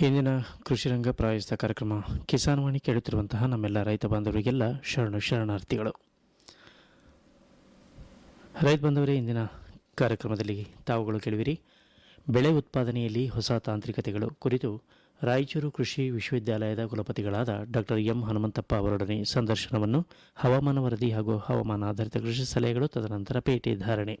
ಇಂದಿನ ಕೃಷಿ ರಂಗ ಪ್ರಾಯೋಜಿತ ಕಾರ್ಯಕ್ರಮ ಕಿಸಾನ್ ವಾಣಿ ಕೇಳುತ್ತಿರುವಂತಹ ನಮ್ಮೆಲ್ಲ ರೈತ ಬಾಂಧವರಿಗೆಲ್ಲ ಶರಣು ಶರಣಾರ್ಥಿಗಳು. ರೈತ ಬಾಂಧವರೇ, ಇಂದಿನ ಕಾರ್ಯಕ್ರಮದಲ್ಲಿ ತಾವುಗಳು ಕೇಳುವಿರಿ. ಬೆಳೆ ಉತ್ಪಾದನೆಯಲ್ಲಿ ಹೊಸ ತಾಂತ್ರಿಕತೆಗಳು ಕುರಿತು ರಾಯಚೂರು ಕೃಷಿ ವಿಶ್ವವಿದ್ಯಾಲಯದ ಕುಲಪತಿಗಳಾದ ಡಾಕ್ಟರ್ ಎಂ ಹನುಮಂತಪ್ಪ ಅವರೊಡನೆ ಸಂದರ್ಶನವನ್ನು ಹವಾಮಾನ ವರದಿ ಹಾಗೂ ಹವಾಮಾನ ಆಧಾರಿತ ಕೃಷಿ ಸಲಹೆಗಳು ತದನಂತರ ಪೇಟೆ ಧಾರಣೆ.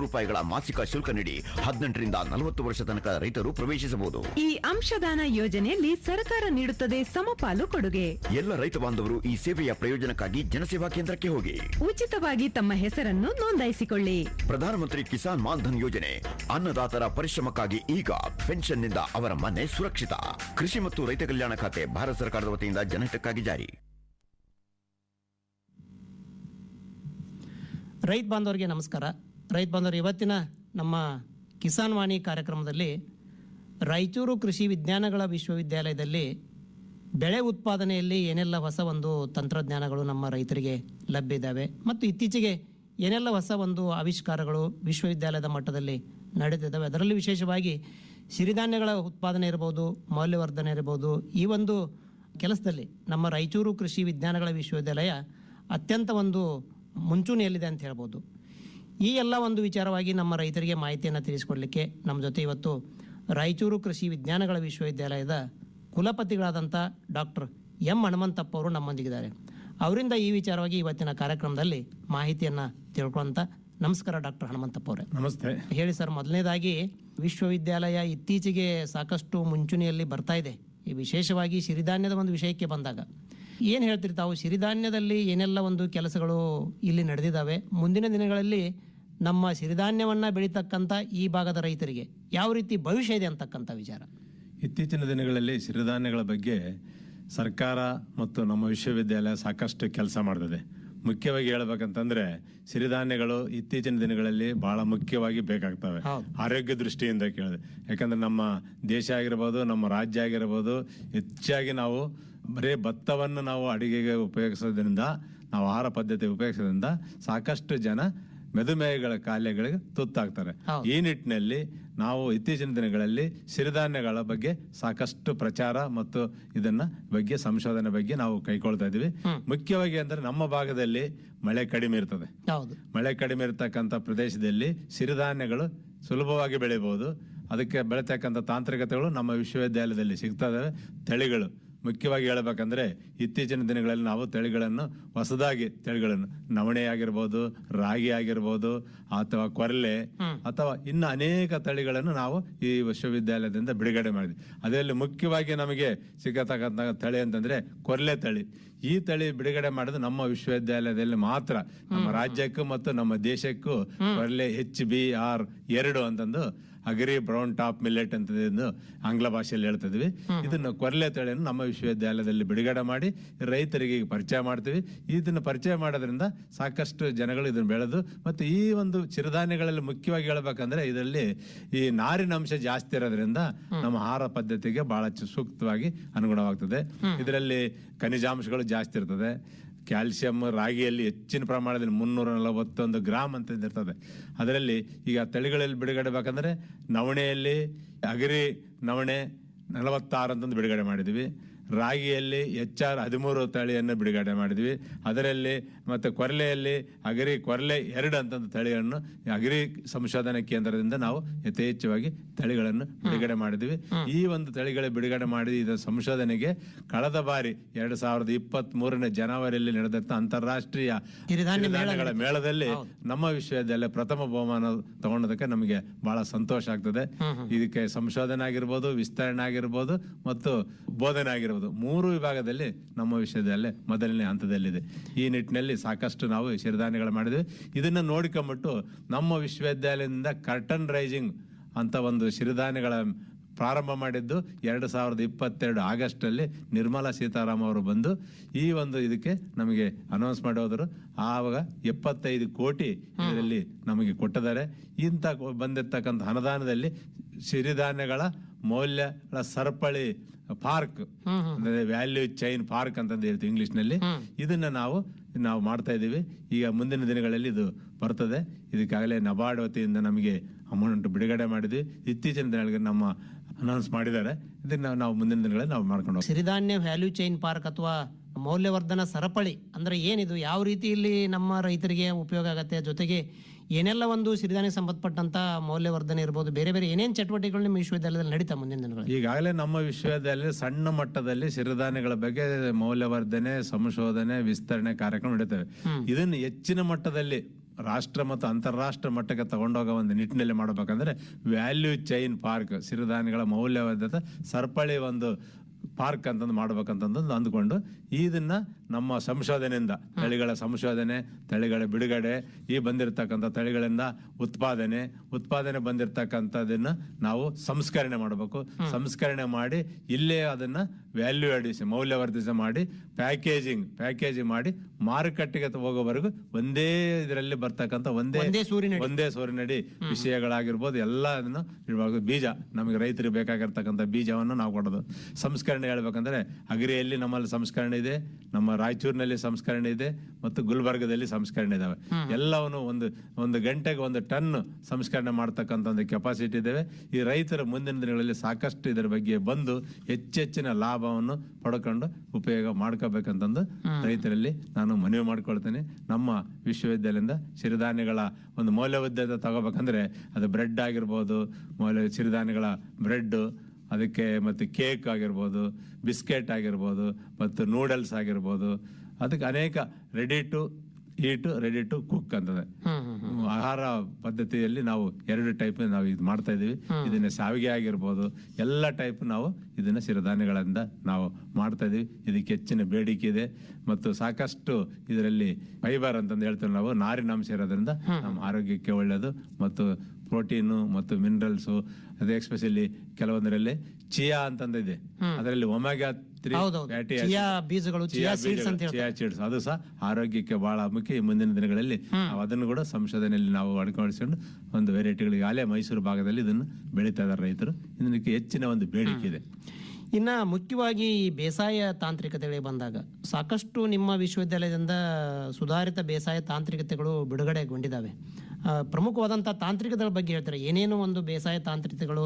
ರೂಪಾಯಿಗಳ ಮಾಸಿಕ ಶುಲ್ಕ ನೀಡಿ ಹದಿನೆಂಟರಿಂದ ನಲವತ್ತು ವರ್ಷ ತನಕ ರೈತರು ಪ್ರವೇಶಿಸಬಹುದು. ಈ ಅಂಶದಾನ ಯೋಜನೆಯಲ್ಲಿ ಸರ್ಕಾರ ನೀಡುತ್ತದೆ ಸಮಪಾಲು ಕೊಡುಗೆ. ಎಲ್ಲ ರೈತ ಬಾಂಧವರು ಈ ಸೇವೆಯ ಪ್ರಯೋಜನಕ್ಕಾಗಿ ಜನಸೇವಾ ಕೇಂದ್ರಕ್ಕೆ ಹೋಗಿ. ಉಚಿತವಾಗಿ ತಮ್ಮ ಹೆಸರನ್ನು ನೋಂದಾಯಿಸಿಕೊಳ್ಳಿ. ಪ್ರಧಾನಮಂತ್ರಿ ಕಿಸಾನ್ ಮಾನ್ಧನ್ ಯೋಜನೆ ಅನ್ನದಾತರ ಪರಿಶ್ರಮಕ್ಕಾಗಿ ಈಗ ಪೆನ್ಷನ್ನಿಂದ ಅವರ ಮನೆ ಸುರಕ್ಷಿತ. ಕೃಷಿ ಮತ್ತು ರೈತ ಕಲ್ಯಾಣ ಖಾತೆ ಭಾರತ ಸರ್ಕಾರದ ವತಿಯಿಂದ ಜನಹಿತಕ್ಕಾಗಿ ಜಾರಿ. ರೈತ ಬಾಂಧವರಿಗೆ ನಮಸ್ಕಾರ. ರೈತ ಬಂದರು ಇವತ್ತಿನ ನಮ್ಮ ಕಿಸಾನ್ ವಾಣಿ ಕಾರ್ಯಕ್ರಮದಲ್ಲಿ ರಾಯಚೂರು ಕೃಷಿ ವಿಜ್ಞಾನಗಳ ವಿಶ್ವವಿದ್ಯಾಲಯದಲ್ಲಿ ಬೆಳೆ ಉತ್ಪಾದನೆಯಲ್ಲಿ ಏನೆಲ್ಲ ಹೊಸ ಒಂದು ತಂತ್ರಜ್ಞಾನಗಳು ನಮ್ಮ ರೈತರಿಗೆ ಲಭ್ಯ ಇದ್ದಾವೆ ಮತ್ತು ಇತ್ತೀಚೆಗೆ ಏನೆಲ್ಲ ಹೊಸ ಒಂದು ಆವಿಷ್ಕಾರಗಳು ವಿಶ್ವವಿದ್ಯಾಲಯದ ಮಟ್ಟದಲ್ಲಿ ನಡೆದಿದ್ದಾವೆ. ಅದರಲ್ಲಿ ವಿಶೇಷವಾಗಿ ಸಿರಿಧಾನ್ಯಗಳ ಉತ್ಪಾದನೆ ಇರ್ಬೋದು, ಮೌಲ್ಯವರ್ಧನೆ ಇರ್ಬೋದು, ಈ ಒಂದು ಕೆಲಸದಲ್ಲಿ ನಮ್ಮ ರಾಯಚೂರು ಕೃಷಿ ವಿಜ್ಞಾನಗಳ ವಿಶ್ವವಿದ್ಯಾಲಯ ಅತ್ಯಂತ ಒಂದು ಮುಂಚೂಣಿಯಲ್ಲಿದೆ ಅಂತ ಹೇಳ್ಬೋದು. ಈ ಎಲ್ಲ ಒಂದು ವಿಚಾರವಾಗಿ ನಮ್ಮ ರೈತರಿಗೆ ಮಾಹಿತಿಯನ್ನು ತಿಳಿಸಿಕೊಡಲಿಕ್ಕೆ ನಮ್ಮ ಜೊತೆ ಇವತ್ತು ರಾಯಚೂರು ಕೃಷಿ ವಿಜ್ಞಾನಗಳ ವಿಶ್ವವಿದ್ಯಾಲಯದ ಕುಲಪತಿಗಳಾದಂಥ ಡಾಕ್ಟರ್ ಎಂ ಹನುಮಂತಪ್ಪ ಅವರು ನಮ್ಮೊಂದಿಗಿದ್ದಾರೆ. ಅವರಿಂದ ಈ ವಿಚಾರವಾಗಿ ಇವತ್ತಿನ ಕಾರ್ಯಕ್ರಮದಲ್ಲಿ ಮಾಹಿತಿಯನ್ನು ತಿಳ್ಕೊಂತ ನಮಸ್ಕಾರ ಡಾಕ್ಟರ್ ಹನುಮಂತಪ್ಪ ಅವರೇ. ನಮಸ್ತೆ. ಹೇಳಿ ಸರ್ ಮೊದಲನೇದಾಗಿ ವಿಶ್ವವಿದ್ಯಾಲಯ ಇತ್ತೀಚೆಗೆ ಸಾಕಷ್ಟು ಮುಂಚೂಣಿಯಲ್ಲಿ ಬರ್ತಾ ಇದೆ. ಈ ವಿಶೇಷವಾಗಿ ಸಿರಿಧಾನ್ಯದ ಒಂದು ವಿಷಯಕ್ಕೆ ಬಂದಾಗ ಏನು ಹೇಳ್ತೀರಿ ತಾವು? ಸಿರಿಧಾನ್ಯದಲ್ಲಿ ಏನೆಲ್ಲ ಒಂದು ಕೆಲಸಗಳು ಇಲ್ಲಿ ನಡೆದಿದ್ದಾವೆ ಮುಂದಿನ ದಿನಗಳಲ್ಲಿ ನಮ್ಮ ಸಿರಿಧಾನ್ಯವನ್ನು ಬೆಳೀತಕ್ಕಂಥ ಈ ಭಾಗದ ರೈತರಿಗೆ ಯಾವ ರೀತಿ ಭವಿಷ್ಯ ಇದೆ ಅಂತಕ್ಕಂಥ ವಿಚಾರ. ಇತ್ತೀಚಿನ ದಿನಗಳಲ್ಲಿ ಸಿರಿಧಾನ್ಯಗಳ ಬಗ್ಗೆ ಸರ್ಕಾರ ಮತ್ತು ನಮ್ಮ ವಿಶ್ವವಿದ್ಯಾಲಯ ಸಾಕಷ್ಟು ಕೆಲಸ ಮಾಡ್ತದೆ. ಮುಖ್ಯವಾಗಿ ಹೇಳ್ಬೇಕಂತಂದ್ರೆ ಸಿರಿಧಾನ್ಯಗಳು ಇತ್ತೀಚಿನ ದಿನಗಳಲ್ಲಿ ಬಹಳ ಮುಖ್ಯವಾಗಿ ಬೇಕಾಗ್ತವೆ. ಆರೋಗ್ಯ ದೃಷ್ಟಿಯಿಂದ ಕೇಳಿದೆ ಯಾಕಂದ್ರೆ ನಮ್ಮ ದೇಶ ಆಗಿರ್ಬೋದು ನಮ್ಮ ರಾಜ್ಯ ಆಗಿರ್ಬೋದು ಹೆಚ್ಚಾಗಿ ನಾವು ಬರೀ ಭತ್ತವನ್ನು ನಾವು ಅಡಿಗೆಗೆ ಉಪಯೋಗಿಸೋದ್ರಿಂದ ನಾವು ಆಹಾರ ಪದ್ಧತಿ ಉಪಯೋಗಿಸೋದ್ರಿಂದ ಸಾಕಷ್ಟು ಜನ ಮೆದುಮೇಹಗಳ ಕಾಯಿಲೆಗಳಿಗೆ ತುತ್ತಾಗ್ತಾರೆ. ಈ ನಿಟ್ಟಿನಲ್ಲಿ ನಾವು ಇತ್ತೀಚಿನ ದಿನಗಳಲ್ಲಿ ಸಿರಿಧಾನ್ಯಗಳ ಬಗ್ಗೆ ಸಾಕಷ್ಟು ಪ್ರಚಾರ ಮತ್ತು ಇದನ್ನ ಬಗ್ಗೆ ಸಂಶೋಧನೆ ಬಗ್ಗೆ ನಾವು ಕೈಗೊಳ್ತಾ ಇದೀವಿ ಮುಖ್ಯವಾಗಿ ಅಂದ್ರೆ ನಮ್ಮ ಭಾಗದಲ್ಲಿ ಮಳೆ ಕಡಿಮೆ ಇರ್ತದೆ. ಮಳೆ ಕಡಿಮೆ ಇರತಕ್ಕಂಥ ಪ್ರದೇಶದಲ್ಲಿ ಸಿರಿಧಾನ್ಯಗಳು ಸುಲಭವಾಗಿ ಬೆಳೆಯಬಹುದು ಅದಕ್ಕೆ ಬೆಳೀತಕ್ಕಂಥ ತಾಂತ್ರಿಕತೆಗಳು ನಮ್ಮ ವಿಶ್ವವಿದ್ಯಾಲಯದಲ್ಲಿ ಸಿಗ್ತಾ ಇದಾವೆ ತಳಿಗಳು. ಮುಖ್ಯವಾಗಿ ಹೇಳಬೇಕಂದ್ರೆ ಇತ್ತೀಚಿನ ದಿನಗಳಲ್ಲಿ ನಾವು ತಳಿಗಳನ್ನು ಹೊಸದಾಗಿ ತಳಿಗಳನ್ನು ನವಣೆ ಆಗಿರ್ಬೋದು ರಾಗಿ ಆಗಿರ್ಬೋದು ಅಥವಾ ಕೊರಲೆ ಅಥವಾ ಇನ್ನು ಅನೇಕ ತಳಿಗಳನ್ನು ನಾವು ಈ ವಿಶ್ವವಿದ್ಯಾಲಯದಿಂದ ಬಿಡುಗಡೆ ಮಾಡಿದ್ವಿ. ಅದರಲ್ಲಿ ಮುಖ್ಯವಾಗಿ ನಮಗೆ ಸಿಗತಕ್ಕಂಥ ತಳಿ ಅಂತಂದ್ರೆ ಕೊರಲೆ ತಳಿ. ಈ ತಳಿ ಬಿಡುಗಡೆ ಮಾಡೋದು ನಮ್ಮ ವಿಶ್ವವಿದ್ಯಾಲಯದಲ್ಲಿ ಮಾತ್ರ. ನಮ್ಮ ರಾಜ್ಯಕ್ಕೂ ಮತ್ತು ನಮ್ಮ ದೇಶಕ್ಕೂ ಕೊರಲೆ ಎಚ್ ಬಿ ಆರ್ ಎರಡು ಅಂತಂದು ಅಗರಿ ಬ್ರೌನ್ ಟಾಪ್ ಮಿಲ್ಲೆಟ್ ಅಂತ ಆಂಗ್ಲ ಭಾಷೆಯಲ್ಲಿ ಹೇಳ್ತಿದ್ವಿ. ಇದನ್ನು ಕೊರಲೆ ತಳಿಯನ್ನು ನಮ್ಮ ವಿಶ್ವವಿದ್ಯಾಲಯದಲ್ಲಿ ಬಿಡುಗಡೆ ಮಾಡಿ ರೈತರಿಗೆ ಪರಿಚಯ ಮಾಡ್ತೀವಿ. ಇದನ್ನು ಪರಿಚಯ ಮಾಡೋದ್ರಿಂದ ಸಾಕಷ್ಟು ಜನಗಳು ಇದನ್ನು ಬೆಳೆದು ಮತ್ತು ಈ ಒಂದು ಚಿರುಧಾನ್ಯಗಳಲ್ಲಿ ಮುಖ್ಯವಾಗಿ ಹೇಳ್ಬೇಕಂದ್ರೆ ಇದರಲ್ಲಿ ಈ ನಾರಿನ ಅಂಶ ಜಾಸ್ತಿ ಇರೋದ್ರಿಂದ ನಮ್ಮ ಆಹಾರ ಪದ್ಧತಿಗೆ ಬಹಳ ಸೂಕ್ತವಾಗಿ ಅನುಗುಣವಾಗ್ತದೆ. ಇದರಲ್ಲಿ ಖನಿಜಾಂಶಗಳು ಜಾಸ್ತಿ ಇರ್ತದೆ. ಕ್ಯಾಲ್ಸಿಯಂ ರಾಗಿಯಲ್ಲಿ ಹೆಚ್ಚಿನ ಪ್ರಮಾಣದಲ್ಲಿ ಮುನ್ನೂರ ನಲವತ್ತೊಂದು ಗ್ರಾಮ್ ಅಂತ ಇರ್ತದೆ. ಅದರಲ್ಲಿ ಈಗ ತಳಿಗಳಲ್ಲಿ ಬಿಡುಗಡೆ ಬೇಕಂದರೆ ನವಣೆಯಲ್ಲಿ ಅಗರಿ ನವಣೆ ನಲವತ್ತಾರು ಅಂತಂದು ಬಿಡುಗಡೆ ಮಾಡಿದ್ವಿ. ರಾಗಿಯಲ್ಲಿ ಎಚ್ ಆರ್ ಹದಿಮೂರು ತಳಿಯನ್ನು ಬಿಡುಗಡೆ ಮಾಡಿದ್ವಿ. ಅದರಲ್ಲಿ ಮತ್ತು ಕೊರಲೆಯಲ್ಲಿ ಅಗರಿ ಕೊರಲೆ ಎರಡು ಅಂತ ತಳಿಗಳನ್ನು ಅಗರಿ ಸಂಶೋಧನಾ ಕೇಂದ್ರದಿಂದ ನಾವು ಯಥೇಚ್ಛವಾಗಿ ತಳಿಗಳನ್ನು ಬಿಡುಗಡೆ ಮಾಡಿದ್ವಿ ಈ ಒಂದು ತಳಿಗಳ ಬಿಡುಗಡೆ ಮಾಡಿ ಇದರ ಸಂಶೋಧನೆಗೆ ಕಳೆದ ಬಾರಿ ಎರಡು ಸಾವಿರದ ಇಪ್ಪತ್ತ್ ಮೂರನೇ ಜನವರಿಯಲ್ಲಿ ನಡೆದಂತ ಅಂತಾರಾಷ್ಟ್ರೀಯ ಸಿರಿಧಾನ್ಯ ಮೇಳದಲ್ಲಿ ನಮ್ಮ ವಿಶ್ವವಿದ್ಯಾಲಯ ಪ್ರಥಮ ಬಹುಮಾನ ತಗೊಂಡದಕ್ಕೆ ನಮಗೆ ಬಹಳ ಸಂತೋಷ ಆಗ್ತದೆ. ಇದಕ್ಕೆ ಸಂಶೋಧನೆ ಆಗಿರ್ಬೋದು ವಿಸ್ತರಣೆ ಆಗಿರ್ಬೋದು ಮತ್ತು ಬೋಧನೆ ಆಗಿರ್ಬೋದು. ಮೂರು ವಿಭಾಗದಲ್ಲಿ ನಮ್ಮ ವಿಶ್ವವಿದ್ಯಾಲಯ ಮೊದಲನೇ ಹಂತದಲ್ಲಿದೆ. ಈ ನಿಟ್ಟಿನಲ್ಲಿ ಸಾಕಷ್ಟು ನಾವು ಸಿರಿಧಾನ್ಯಗಳು ಮಾಡಿದ್ವಿ. ಇದನ್ನ ನೋಡ್ಕೊಂಬಿಟ್ಟು ನಮ್ಮ ವಿಶ್ವವಿದ್ಯಾಲಯದಿಂದ ಕರ್ಟನ್ ರೈಸಿಂಗ್ ಅಂತ ಒಂದು ಸಿರಿಧಾನ್ಯಗಳ ಪ್ರಾರಂಭ ಮಾಡಿದ್ದು ಎರಡು ಸಾವಿರದ ಇಪ್ಪತ್ತೆರಡು ಆಗಸ್ಟಲ್ಲಿ ನಿರ್ಮಲಾ ಸೀತಾರಾಮ್ ಅವರು ಬಂದು ಈ ಒಂದು ಇದಕ್ಕೆ ನಮಗೆ ಅನೌನ್ಸ್ ಮಾಡಿ ಹೋದರು. ಆವಾಗ ಎಪ್ಪತ್ತೈದು ಕೋಟಿ ಇದರಲ್ಲಿ ನಮಗೆ ಕೊಟ್ಟಿದ್ದಾರೆ. ಇಂಥ ಬಂದಿರತಕ್ಕಂಥ ಅನುದಾನದಲ್ಲಿ ಸಿರಿಧಾನ್ಯಗಳ ಮೌಲ್ಯಗಳ ಸರಪಳಿ ಪಾರ್ಕ್ ಅಂದ್ರೆ ವ್ಯಾಲ್ಯೂ ಚೈನ್ ಪಾರ್ಕ್ ಅಂತಂದು ಹೇಳ್ತೀವಿ ಇಂಗ್ಲಿಷ್ನಲ್ಲಿ. ಇದನ್ನ ನಾವು ನಾವು ಮಾಡ್ತಾ ಇದ್ದೀವಿ. ಈಗ ಮುಂದಿನ ದಿನಗಳಲ್ಲಿ ಇದು ಬರ್ತದೆ. ಇದಕ್ಕಾಗಲೇ ನಬಾರ್ಡ್ ವತಿಯಿಂದ ನಮಗೆ ಅಮೌಂಟ್ ಬಿಡುಗಡೆ ಮಾಡಿದ್ವಿ. ಇತ್ತೀಚಿನ ದಿನಗಳಿಗೆ ನಮ್ಮ ಅನೌನ್ಸ್ ಮಾಡಿದ್ದಾರೆ. ಇದನ್ನ ನಾವು ಮುಂದಿನ ದಿನಗಳಲ್ಲಿ ನಾವು ಮಾಡ್ಕೊಂಡು ಸಿರಿಧಾನ್ಯ ವ್ಯಾಲ್ಯೂ ಚೈನ್ ಪಾರ್ಕ್ ಅಥವಾ ಮೌಲ್ಯವರ್ಧನ ಸರಪಳಿ ಅಂದ್ರೆ ಏನಿದು? ಯಾವ ರೀತಿ ಇಲ್ಲಿ ನಮ್ಮ ರೈತರಿಗೆ ಉಪಯೋಗ ಆಗತ್ತೆ? ಜೊತೆಗೆ ಏನೆಲ್ಲ ಒಂದು ಸಿರಿಧಾನ್ಯ ಸಂಬಂಧಪಟ್ಟಂತ ಮೌಲ್ಯವರ್ಧನೆ ಇರ್ಬೋದು ಬೇರೆ ಬೇರೆ ಏನೇನು ಚಟುವಟಿಕೆಗಳು ನಿಮ್ಮ ವಿಶ್ವವಿದ್ಯಾಲಯದಲ್ಲಿ ನಡೀತಾ ಮುಂದಿನ ದಿನಗಳಲ್ಲಿ? ಈಗಾಗಲೇ ನಮ್ಮ ವಿಶ್ವವಿದ್ಯಾಲಯ ಸಣ್ಣ ಮಟ್ಟದಲ್ಲಿ ಸಿರಿಧಾನ್ಯಗಳ ಬಗ್ಗೆ ಮೌಲ್ಯವರ್ಧನೆ ಸಂಶೋಧನೆ ವಿಸ್ತರಣೆ ಕಾರ್ಯಕ್ರಮ ನಡೀತವೆ. ಇದನ್ನು ಹೆಚ್ಚಿನ ಮಟ್ಟದಲ್ಲಿ ರಾಷ್ಟ್ರ ಮತ್ತು ಅಂತಾರಾಷ್ಟ್ರ ಮಟ್ಟಕ್ಕೆ ತಗೊಂಡೋಗ ಒಂದು ನಿಟ್ಟಿನಲ್ಲಿ ಮಾಡಬೇಕಂದ್ರೆ ವ್ಯಾಲ್ಯೂ ಚೈನ್ ಪಾರ್ಕ್ ಸಿರಿಧಾನ್ಯಗಳ ಮೌಲ್ಯವರ್ಧಿತ ಸರಪಳಿ ಒಂದು ಪಾರ್ಕ್ ಅಂತಂದು ಮಾಡ್ಬೇಕಂತಂದು ಅಂದ್ಕೊಂಡು ಇದನ್ನ ನಮ್ಮ ಸಂಶೋಧನೆಯಿಂದ ತಳಿಗಳ ಸಂಶೋಧನೆ ತಳಿಗಳ ಬಿಡುಗಡೆ ಈ ಬಂದಿರತಕ್ಕಂಥ ತಳಿಗಳಿಂದ ಉತ್ಪಾದನೆ ಉತ್ಪಾದನೆ ಬಂದಿರತಕ್ಕಂಥದನ್ನ ನಾವು ಸಂಸ್ಕರಣೆ ಮಾಡಬೇಕು. ಸಂಸ್ಕರಣೆ ಮಾಡಿ ಇಲ್ಲೇ ಅದನ್ನ ವ್ಯಾಲ್ಯೂ ಅಡಿಷನ್ ಮೌಲ್ಯವರ್ಧಿತ ಮಾಡಿ ಪ್ಯಾಕೇಜಿಂಗ್ ಪ್ಯಾಕೇಜಿಂಗ್ ಮಾಡಿ ಮಾರುಕಟ್ಟೆಗೆ ಹೋಗೋವರೆಗೂ ಒಂದೇ ಇದರಲ್ಲಿ ಬರ್ತಕ್ಕಂಥ ಒಂದೇ ಒಂದೇ ಸೂರಿನಡಿ. ಒಂದೇ ಸೂರಿನಡಿ ವಿಷಯಗಳಾಗಿರ್ಬೋದು ಎಲ್ಲ ಅದನ್ನು ಇಡಬೇಕು ಬೀಜ ನಮಗೆ ರೈತರಿಗೆ ಬೇಕಾಗಿರ್ತಕ್ಕಂಥ ಬೀಜವನ್ನು ನಾವು ಕೊಡೋದು. ಸಂಸ್ಕರಣೆ ಹೇಳ್ಬೇಕಂದ್ರೆ ಅಗ್ರಿಯಲ್ಲಿ ನಮ್ಮಲ್ಲಿ ಸಂಸ್ಕರಣೆ ಇದೆ ನಮ್ಮ ರಾಯಚೂರಿನಲ್ಲಿ ಸಂಸ್ಕರಣೆ ಇದೆ ಮತ್ತು ಗುಲ್ಬರ್ಗದಲ್ಲಿ ಸಂಸ್ಕರಣೆ ಇದಾವೆ. ಎಲ್ಲವನ್ನು ಒಂದು ಒಂದು ಗಂಟೆಗೆ ಒಂದು ಟನ್ ಸಂಸ್ಕರಣೆ ಮಾಡ್ತಕ್ಕಂಥ ಒಂದು ಕೆಪಾಸಿಟಿ ಇದ್ದೇವೆ. ಈ ರೈತರ ಮುಂದಿನ ದಿನಗಳಲ್ಲಿ ಸಾಕಷ್ಟು ಇದರ ಬಗ್ಗೆ ಬಂದು ಹೆಚ್ಚೆಚ್ಚಿನ ಲಾಭವನ್ನು ಪಡ್ಕೊಂಡು ಉಪಯೋಗ ಮಾಡ್ಕೋಬೇಕಂತಂದು ರೈತರಲ್ಲಿ ನಾನು ಮನವಿ ಮಾಡ್ಕೊಳ್ತೇನೆ. ನಮ್ಮ ವಿಶ್ವವಿದ್ಯಾಲಯದಿಂದ ಸಿರಿಧಾನ್ಯಗಳ ಒಂದು ಮೌಲ್ಯವರ್ಧಿತ ತಗೋಬೇಕಂದ್ರೆ ಅದು ಬ್ರೆಡ್ ಆಗಿರ್ಬೋದು ಮೌಲ್ಯ ಸಿರಿಧಾನ್ಯಗಳ ಬ್ರೆಡ್ ಅದಕ್ಕೆ ಮತ್ತು ಕೇಕ್ ಆಗಿರ್ಬೋದು ಬಿಸ್ಕೆಟ್ ಆಗಿರ್ಬೋದು ಮತ್ತು ನೂಡಲ್ಸ್ ಆಗಿರ್ಬೋದು ಅದಕ್ಕೆ ಅನೇಕ ready to eat ready to cook ಅಂತಂದ್ರೆ ಆಹಾರ ಪದ್ಧತಿಯಲ್ಲಿ ನಾವು ಎರಡು ಟೈಪ್ ನಾವು ಇದು ಮಾಡ್ತಾ ಇದೀವಿ ಇದನ್ನ ಸಾವಿಗೆ ಆಗಿರ್ಬೋದು ಎಲ್ಲ ಟೈಪ್ ನಾವು ಇದನ್ನ ಸಿರಿಧಾನ್ಯಗಳಿಂದ ನಾವು ಮಾಡ್ತಾ ಇದೀವಿ ಇದಕ್ಕೆ ಹೆಚ್ಚಿನ ಬೇಡಿಕೆ ಇದೆ. ಮತ್ತು ಸಾಕಷ್ಟು ಇದರಲ್ಲಿ ಫೈಬರ್ ಅಂತಂದು ಹೇಳ್ತೇವೆ ನಾವು ನಾರಿನಾಂಶ ಇರೋದ್ರಿಂದ ನಮ್ಮ ಆರೋಗ್ಯಕ್ಕೆ ಒಳ್ಳೆಯದು ಮತ್ತು ಪ್ರೋಟೀನು ಮತ್ತು ಮಿನರಲ್ಸು ಅದೇ ಎಕ್ಸ್ಪೆಷಲಿ ಕೆಲವೊಂದರಲ್ಲಿ ಚಿಯಾ ಅಂತಂದಿದೆ. ಅದರಲ್ಲಿ ಒಮೆಗಾ ತ್ರೀ ಹೌದೌದು. ಚಿಯಾ ಬೀಜಗಳು, ಚಿಯಾ ಅಂತ ಹೇಳ್ತಾರೆ. ಅದು ಸಹ ಆರೋಗ್ಯಕ್ಕೆ ಬಹಳ ಮುಖ್ಯ ಈ ಮುಂದಿನ ದಿನಗಳಲ್ಲಿ. ನಾವು ಅದನ್ನು ಕೂಡ ಸಂಶೋಧನೆಯಲ್ಲಿ ನಾವು ಅಡ್ಕೊಂಡಿಸ್ಕೊಂಡು ಒಂದು ವೆರೈಟಿಗಳಿಗೆ ಅಲ್ಲೇ ಮೈಸೂರು ಭಾಗದಲ್ಲಿ ಇದನ್ನು ಬೆಳೀತಾ ಇದ್ದಾರೆ ರೈತರು. ಇದಕ್ಕೆ ಹೆಚ್ಚಿನ ಒಂದು ಬೇಡಿಕೆ ಇದೆ. ಇನ್ನ ಮುಖ್ಯವಾಗಿ ಈ ಬೇಸಾಯ ತಾಂತ್ರಿಕತೆಗಳಿಗೆ ಬಂದಾಗ ಸಾಕಷ್ಟು ನಿಮ್ಮ ವಿಶ್ವವಿದ್ಯಾಲಯದಿಂದ ಸುಧಾರಿತ ಬೇಸಾಯ ತಾಂತ್ರಿಕತೆಗಳು ಬಿಡುಗಡೆಗೊಂಡಿದ್ದಾವೆ. ಪ್ರಮುಖವಾದಂಥ ತಾಂತ್ರಿಕತೆಗಳ ಬಗ್ಗೆ ಹೇಳ್ತಾರೆ? ಏನೇನು ಒಂದು ಬೇಸಾಯ ತಾಂತ್ರಿಕತೆಗಳು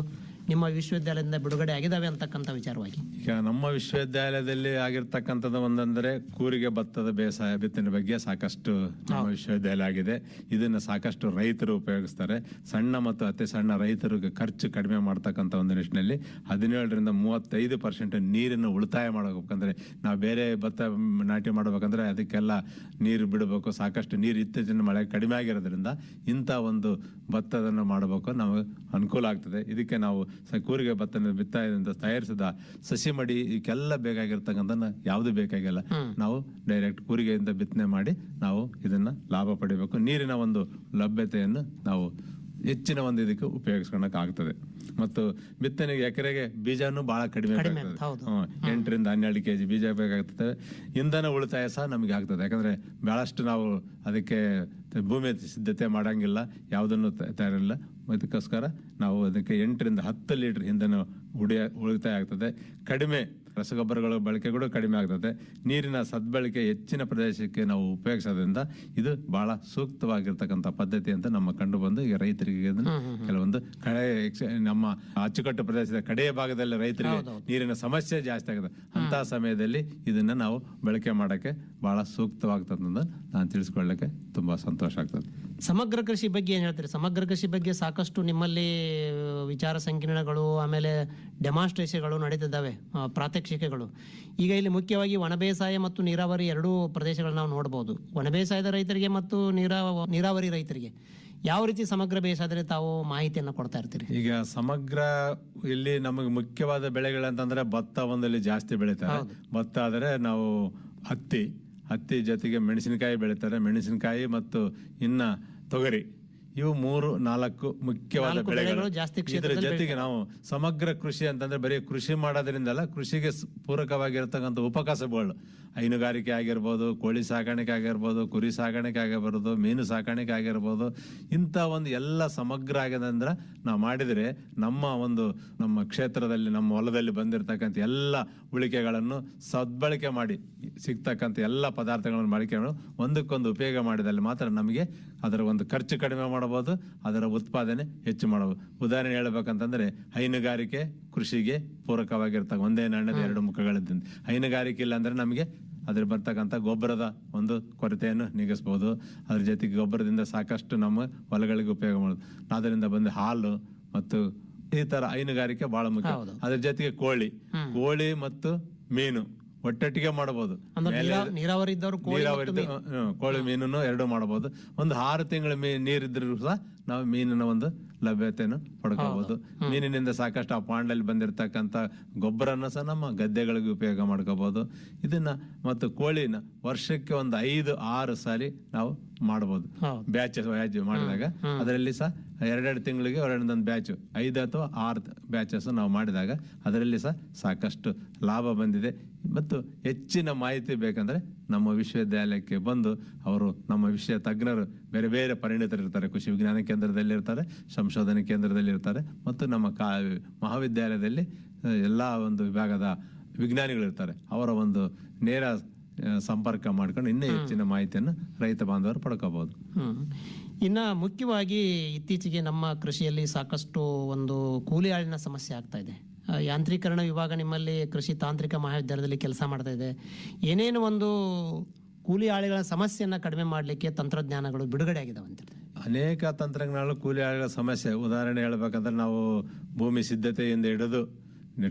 ನಿಮ್ಮ ವಿಶ್ವವಿದ್ಯಾಲಯದಿಂದ ಬಿಡುಗಡೆ ಆಗಿದ್ದಾವೆ ಅಂತಕ್ಕಂಥ ವಿಚಾರವಾಗಿ. ಈಗ ನಮ್ಮ ವಿಶ್ವವಿದ್ಯಾಲಯದಲ್ಲಿ ಆಗಿರ್ತಕ್ಕಂಥದ್ದು ಒಂದಂದರೆ ಕೂರಿಗೆ ಭತ್ತದ ಬೇಸಾಯ ಬಿತ್ತನೆ ಬಗ್ಗೆ ಸಾಕಷ್ಟು ನಮ್ಮ ವಿಶ್ವವಿದ್ಯಾಲಯ ಆಗಿದೆ. ಇದನ್ನು ಸಾಕಷ್ಟು ರೈತರು ಉಪಯೋಗಿಸ್ತಾರೆ. ಸಣ್ಣ ಮತ್ತು ಅತಿ ಸಣ್ಣ ರೈತರಿಗೆ ಖರ್ಚು ಕಡಿಮೆ ಮಾಡ್ತಕ್ಕಂಥ ಒಂದು ನಿಟ್ಟಿನಲ್ಲಿ ಹದಿನೇಳರಿಂದ ಮೂವತ್ತೈದು ಪರ್ಸೆಂಟ್ ನೀರನ್ನು ಉಳಿತಾಯ ಮಾಡಬೇಕಂದ್ರೆ ನಾವು ಬೇರೆ ಭತ್ತ ನಾಟಿ ಮಾಡಬೇಕಂದ್ರೆ ಅದಕ್ಕೆಲ್ಲ ನೀರು ಬಿಡಬೇಕು. ಸಾಕಷ್ಟು ನೀರು ಇತ್ತೀಚಿನ ಮಳೆ ಕಡಿಮೆ ಆಗಿರೋದ್ರಿಂದ ಇಂಥ ಒಂದು ಭತ್ತದನ್ನು ಮಾಡಬೇಕು ನಮಗೆ ಅನುಕೂಲ ಆಗ್ತದೆ. ಇದಕ್ಕೆ ನಾವು ಕೂರಿಗೆ ಭತ್ತ ಬಿತ್ತಾಯದಿಂದ ತಯಾರಿಸಿದ ಸಸಿ ಮಡಿ ಇದಕ್ಕೆಲ್ಲ ಬೇಕಾಗಿರ್ತಕ್ಕಂಥ ಯಾವುದು ಬೇಕಾಗಿಲ್ಲ. ನಾವು ಡೈರೆಕ್ಟ್ ಕೂರಿಗೆಯಿಂದ ಬಿತ್ತನೆ ಮಾಡಿ ನಾವು ಇದನ್ನ ಲಾಭ ಪಡಿಬೇಕು. ನೀರಿನ ಒಂದು ಲಭ್ಯತೆಯನ್ನು ನಾವು ಹೆಚ್ಚಿನ ಒಂದು ಇದಕ್ಕೆ ಉಪಯೋಗಿಸ್ಕೊಳಕ್ ಆಗ್ತದೆ. ಮತ್ತು ಬಿತ್ತನೆಗೆ ಎಕರೆಗೆ ಬೀಜನೂ ಬಹಳ ಕಡಿಮೆ. ಎಂಟರಿಂದ ಹನ್ನೆರಡು ಕೆ ಜಿ ಬೀಜ ಬೇಕಾಗ್ತದೆ. ಇಂಧನ ಉಳಿತಾಯ ಸಹ ನಮಗೆ ಆಗ್ತದೆ. ಯಾಕಂದ್ರೆ ಬಹಳಷ್ಟು ನಾವು ಅದಕ್ಕೆ ಭೂಮಿ ಸಿದ್ಧತೆ ಮಾಡಂಗಿಲ್ಲ. ಯಾವುದನ್ನು ತಯಾರಿಲ್ಲ. ಅದಕ್ಕೋಸ್ಕರ ನಾವು ಅದಕ್ಕೆ ಎಂಟರಿಂದ ಹತ್ತು ಲೀಟ್ರ್ ಇಂಧನ ಉಡಿಯ ಉಳಿತಾಯ ಆಗ್ತದೆ. ಕಡಿಮೆ ರಸಗೊಬ್ಬರಗಳ ಬಳಕೆ ಕೂಡ ಕಡಿಮೆ ಆಗ್ತದೆ. ನೀರಿನ ಸದ್ಬಳಕೆ ಹೆಚ್ಚಿನ ಪ್ರದೇಶಕ್ಕೆ ನಾವು ಉಪಯೋಗಿಸೋದ್ರಿಂದ ಇದು ಬಹಳ ಸೂಕ್ತವಾಗಿರ್ತಕ್ಕಂಥ ಪದ್ಧತಿ ಅಂತ ನಮ್ಮ ಕಂಡು ಬಂದು ಈಗ ರೈತರಿಗೆ ಕೆಲವೊಂದು ಕಡೆ ನಮ್ಮ ಅಚ್ಚುಕಟ್ಟು ಪ್ರದೇಶದ ಕಡೆಯ ಭಾಗದಲ್ಲಿ ರೈತರಿಗೆ ನೀರಿನ ಸಮಸ್ಯೆ ಜಾಸ್ತಿ ಆಗುತ್ತೆ. ಅಂತ ಸಮಯದಲ್ಲಿ ಇದನ್ನ ನಾವು ಬಳಕೆ ಮಾಡಕ್ಕೆ ಬಹಳ ಸೂಕ್ತವಾಗ್ತದೆ ಅಂತ ನಾನು ತಿಳಿಸ್ಕೊಳ್ಳಕ್ಕೆ ತುಂಬಾ ಸಂತೋಷ ಆಗ್ತದೆ. ಸಮಗ್ರ ಕೃಷಿ ಬಗ್ಗೆ ಏನು ಹೇಳ್ತೀರಿ? ಸಮಗ್ರ ಕೃಷಿ ಬಗ್ಗೆ ಸಾಕಷ್ಟು ನಿಮ್ಮಲ್ಲಿ ವಿಚಾರ ಸಂಕಿರಣಗಳು ಆಮೇಲೆ ಡೆಮಾನ್ಸ್ಟ್ರೇಷನ್ಗಳು ನಡೀತಿದ್ದಾವೆ. ಆ, ಪ್ರಾತ್ಯಕ್ಷಿಕೆಗಳು ಈಗ ಇಲ್ಲಿ ಮುಖ್ಯವಾಗಿ ಒಣ ಬೇಸಾಯ ಮತ್ತು ನೀರಾವರಿ ಎರಡೂ ಪ್ರದೇಶಗಳನ್ನ ನಾವು ನೋಡ್ಬೋದು. ಒಣ ಬೇಸಾಯದ ರೈತರಿಗೆ ಮತ್ತು ನೀರಾವ ನೀರಾವರಿ ರೈತರಿಗೆ ಯಾವ ರೀತಿ ಸಮಗ್ರ ಬೇಸಾದ್ರೆ ತಾವು ಮಾಹಿತಿಯನ್ನು ಕೊಡ್ತಾ ಇರ್ತೀರಿ? ಈಗ ಸಮಗ್ರ ಇಲ್ಲಿ ನಮಗೆ ಮುಖ್ಯವಾದ ಬೆಳೆಗಳಂತಂದ್ರೆ ಭತ್ತ ಒಂದಲ್ಲಿ ಜಾಸ್ತಿ ಬೆಳೀತಾರೆ. ಭತ್ತ ಆದರೆ ನಾವು ಹತ್ತಿ ಹತ್ತಿ ಜೊತೆಗೆ ಮೆಣಸಿನಕಾಯಿ ಬೆಳೀತಾರೆ. ಮೆಣಸಿನಕಾಯಿ ಮತ್ತು ಇನ್ನ ತೊಗರಿ. ಇವು ಮೂರು ನಾಲ್ಕು ಮುಖ್ಯವಾದ ನಾಲ್ಕು ಬೆಳೆಗಳು ಜಾಸ್ತಿ ಇದರ ಕ್ಷೇತ್ರದಲ್ಲಿ ಜೊತೆಗೆ ನಾವು ಸಮಗ್ರ ಕೃಷಿ ಅಂತಂದ್ರೆ ಬರೀ ಕೃಷಿ ಮಾಡೋದ್ರಿಂದಲ್ಲ ಕೃಷಿಗೆ ಸ್- ಪೂರಕವಾಗಿರ್ತಕ್ಕಂಥ ಉಪಕಸಬುಗಳು ಹೈನುಗಾರಿಕೆ ಆಗಿರ್ಬೋದು ಕೋಳಿ ಸಾಕಾಣಿಕೆ ಆಗಿರ್ಬೋದು ಕುರಿ ಸಾಕಾಣಿಕೆ ಆಗಿರ್ಬೋದು ಮೀನು ಸಾಕಾಣಿಕೆ ಆಗಿರ್ಬೋದು ಇಂಥ ಒಂದು ಎಲ್ಲ ಸಮಗ್ರ ಆಗಿದೆ ಅಂದ್ರೆ ನಾವು ಮಾಡಿದರೆ ನಮ್ಮ ಒಂದು ನಮ್ಮ ಕ್ಷೇತ್ರದಲ್ಲಿ ನಮ್ಮ ಹೊಲದಲ್ಲಿ ಬಂದಿರತಕ್ಕಂಥ ಎಲ್ಲ ಉಳಿಕೆಗಳನ್ನು ಸದ್ಬಳಕೆ ಮಾಡಿ ಸಿಗ್ತಕ್ಕಂಥ ಎಲ್ಲ ಪದಾರ್ಥಗಳನ್ನು ಬಳಕೆ ಮಾಡಿ ಒಂದಕ್ಕೊಂದು ಉಪಯೋಗ ಮಾಡಿದಲ್ಲಿ ಮಾತ್ರ ನಮಗೆ ಅದರ ಒಂದು ಖರ್ಚು ಕಡಿಮೆ ಮಾಡಬಹುದು ಅದರ ಉತ್ಪಾದನೆ ಹೆಚ್ಚು ಮಾಡಬಹುದು. ಉದಾಹರಣೆ ಹೇಳಬೇಕಂತಂದ್ರೆ ಹೈನುಗಾರಿಕೆ ಕೃಷಿಗೆ ಪೂರಕವಾಗಿರ್ತಕ್ಕ ಒಂದೇ ನಾಣ್ಯದ ಎರಡು ಮುಖಗಳಿದ್ದಂತೆ. ಹೈನುಗಾರಿಕೆ ಇಲ್ಲ ಅಂದ್ರೆ ನಮಗೆ ಅದ್ರ ಬರ್ತಕ್ಕಂಥ ಗೊಬ್ಬರದ ಒಂದು ಕೊರತೆಯನ್ನು ನೀಗಿಸ್ಬೋದು. ಅದ್ರ ಜೊತೆಗೆ ಗೊಬ್ಬರದಿಂದ ಸಾಕಷ್ಟು ನಮ್ಮ ಹೊಲಗಳಿಗೆ ಉಪಯೋಗ ಮಾಡೋದು ಅದರಿಂದ ಬಂದ ಹಾಲು ಮತ್ತು ಈ ತರ ಹೈನುಗಾರಿಕೆ ಬಹಳ ಮುಖ್ಯ. ಅದ್ರ ಜೊತೆಗೆ ಕೋಳಿ. ಕೋಳಿ ಮತ್ತು ಮೀನು. ಒಟ್ಟೊಟ್ಟಿಗೆ ಮಾಡಬಹುದು. ಅಂದ್ರೆ ನೀರಾ- ನೀರಾವರಿ ಇದ್ದವರು ಕೋಳಿ ನೀರಾವರಿ ಇದ್ದು- ಹ್ಮ್, ಕೋಳಿ ಮೀನನ್ನು ಎರಡು ಮಾಡಬಹುದು. ಒಂದು ಆರು ತಿಂಗಳ ಮೀ ನೀರಿದ್ರು ಸಹ ನಾವು ಮೀನಿನ ಒಂದು ಲಭ್ಯತೆಯನ್ನು ಪಡ್ಕೋಬಹುದು ಮೀನಿನಿಂದ ಸಾಕಷ್ಟು ಆ ಪಾಂಡಲ್ಲಿ ಬಂದಿರತಕ್ಕಂತ ಗೊಬ್ಬರನ ಸಹ ನಮ್ಮ ಗದ್ದೆಗಳಿಗೆ ಉಪಯೋಗ ಮಾಡ್ಕೋಬಹುದು ಇದನ್ನ ಮತ್ತು ಕೋಳಿನ ವರ್ಷಕ್ಕೆ ಒಂದು ಐದು ಆರು ಸಾರಿ ನಾವು ಮಾಡಬಹುದು ಬ್ಯಾಚಸ್ ಬ್ಯಾಚ್ ಮಾಡಿದಾಗ. ಅದರಲ್ಲಿ ಸಹ ಎರಡೆರಡು ತಿಂಗಳಿಗೆ ಎರಡೊಂದೊಂದು ಬ್ಯಾಚ್ ಐದು ಅಥವಾ ಆರು ಬ್ಯಾಚಸ್ ನಾವು ಮಾಡಿದಾಗ ಅದರಲ್ಲಿ ಸಹ ಸಾಕಷ್ಟು ಲಾಭ ಬಂದಿದೆ. ಮತ್ತು ಹೆಚ್ಚಿನ ಮಾಹಿತಿ ಬೇಕಂದ್ರೆ ನಮ್ಮ ವಿಶ್ವವಿದ್ಯಾಲಯಕ್ಕೆ ಬಂದು ಅವರು ನಮ್ಮ ವಿಷಯ ತಜ್ಞರು ಬೇರೆ ಬೇರೆ ಪರಿಣಿತರು ಇರ್ತಾರೆ ಕೃಷಿ ವಿಜ್ಞಾನ ಕೇಂದ್ರದಲ್ಲಿ ಇರ್ತಾರೆ ಸಂಶೋಧನೆ ಕೇಂದ್ರದಲ್ಲಿ ಇರ್ತಾರೆ ಮತ್ತು ನಮ್ಮ ಕಾ ಮಹಾವಿದ್ಯಾಲಯದಲ್ಲಿ ಎಲ್ಲ ಒಂದು ವಿಭಾಗದ ವಿಜ್ಞಾನಿಗಳು ಇರ್ತಾರೆ ಅವರ ಒಂದು ನೇರ ಸಂಪರ್ಕ ಮಾಡ್ಕೊಂಡು ಇನ್ನೂ ಹೆಚ್ಚಿನ ಮಾಹಿತಿಯನ್ನು ರೈತ ಬಾಂಧವರು ಪಡ್ಕೋಬಹುದು. ಇನ್ನ ಮುಖ್ಯವಾಗಿ ಇತ್ತೀಚೆಗೆ ನಮ್ಮ ಕೃಷಿಯಲ್ಲಿ ಸಾಕಷ್ಟು ಒಂದು ಕೂಲಿ ಆಳಿನ ಸಮಸ್ಯೆ ಆಗ್ತಾ ಇದೆ. ಯಾಂತ್ರೀಕರಣ ವಿಭಾಗ ನಿಮ್ಮಲ್ಲಿ ಕೃಷಿ ತಾಂತ್ರಿಕ ಮಹಾವಿದ್ಯಾಲಯದಲ್ಲಿ ಕೆಲಸ ಮಾಡ್ತಾ ಇದೆ. ಏನೇನು ಒಂದು ಕೂಲಿ ಆಳಿಗಳ ಸಮಸ್ಯೆಯನ್ನು ಕಡಿಮೆ ಮಾಡಲಿಕ್ಕೆ ತಂತ್ರಜ್ಞಾನಗಳು ಬಿಡುಗಡೆ ಆಗಿದಾವೆ ಅಂತ ಅನೇಕ ತಂತ್ರಜ್ಞಾನಗಳು ಕೂಲಿ ಆಳಿಗಳ ಸಮಸ್ಯೆ. ಉದಾಹರಣೆ ಹೇಳ್ಬೇಕಂದ್ರೆ ನಾವು ಭೂಮಿ ಸಿದ್ಧತೆಯಿಂದ ಹಿಡಿದು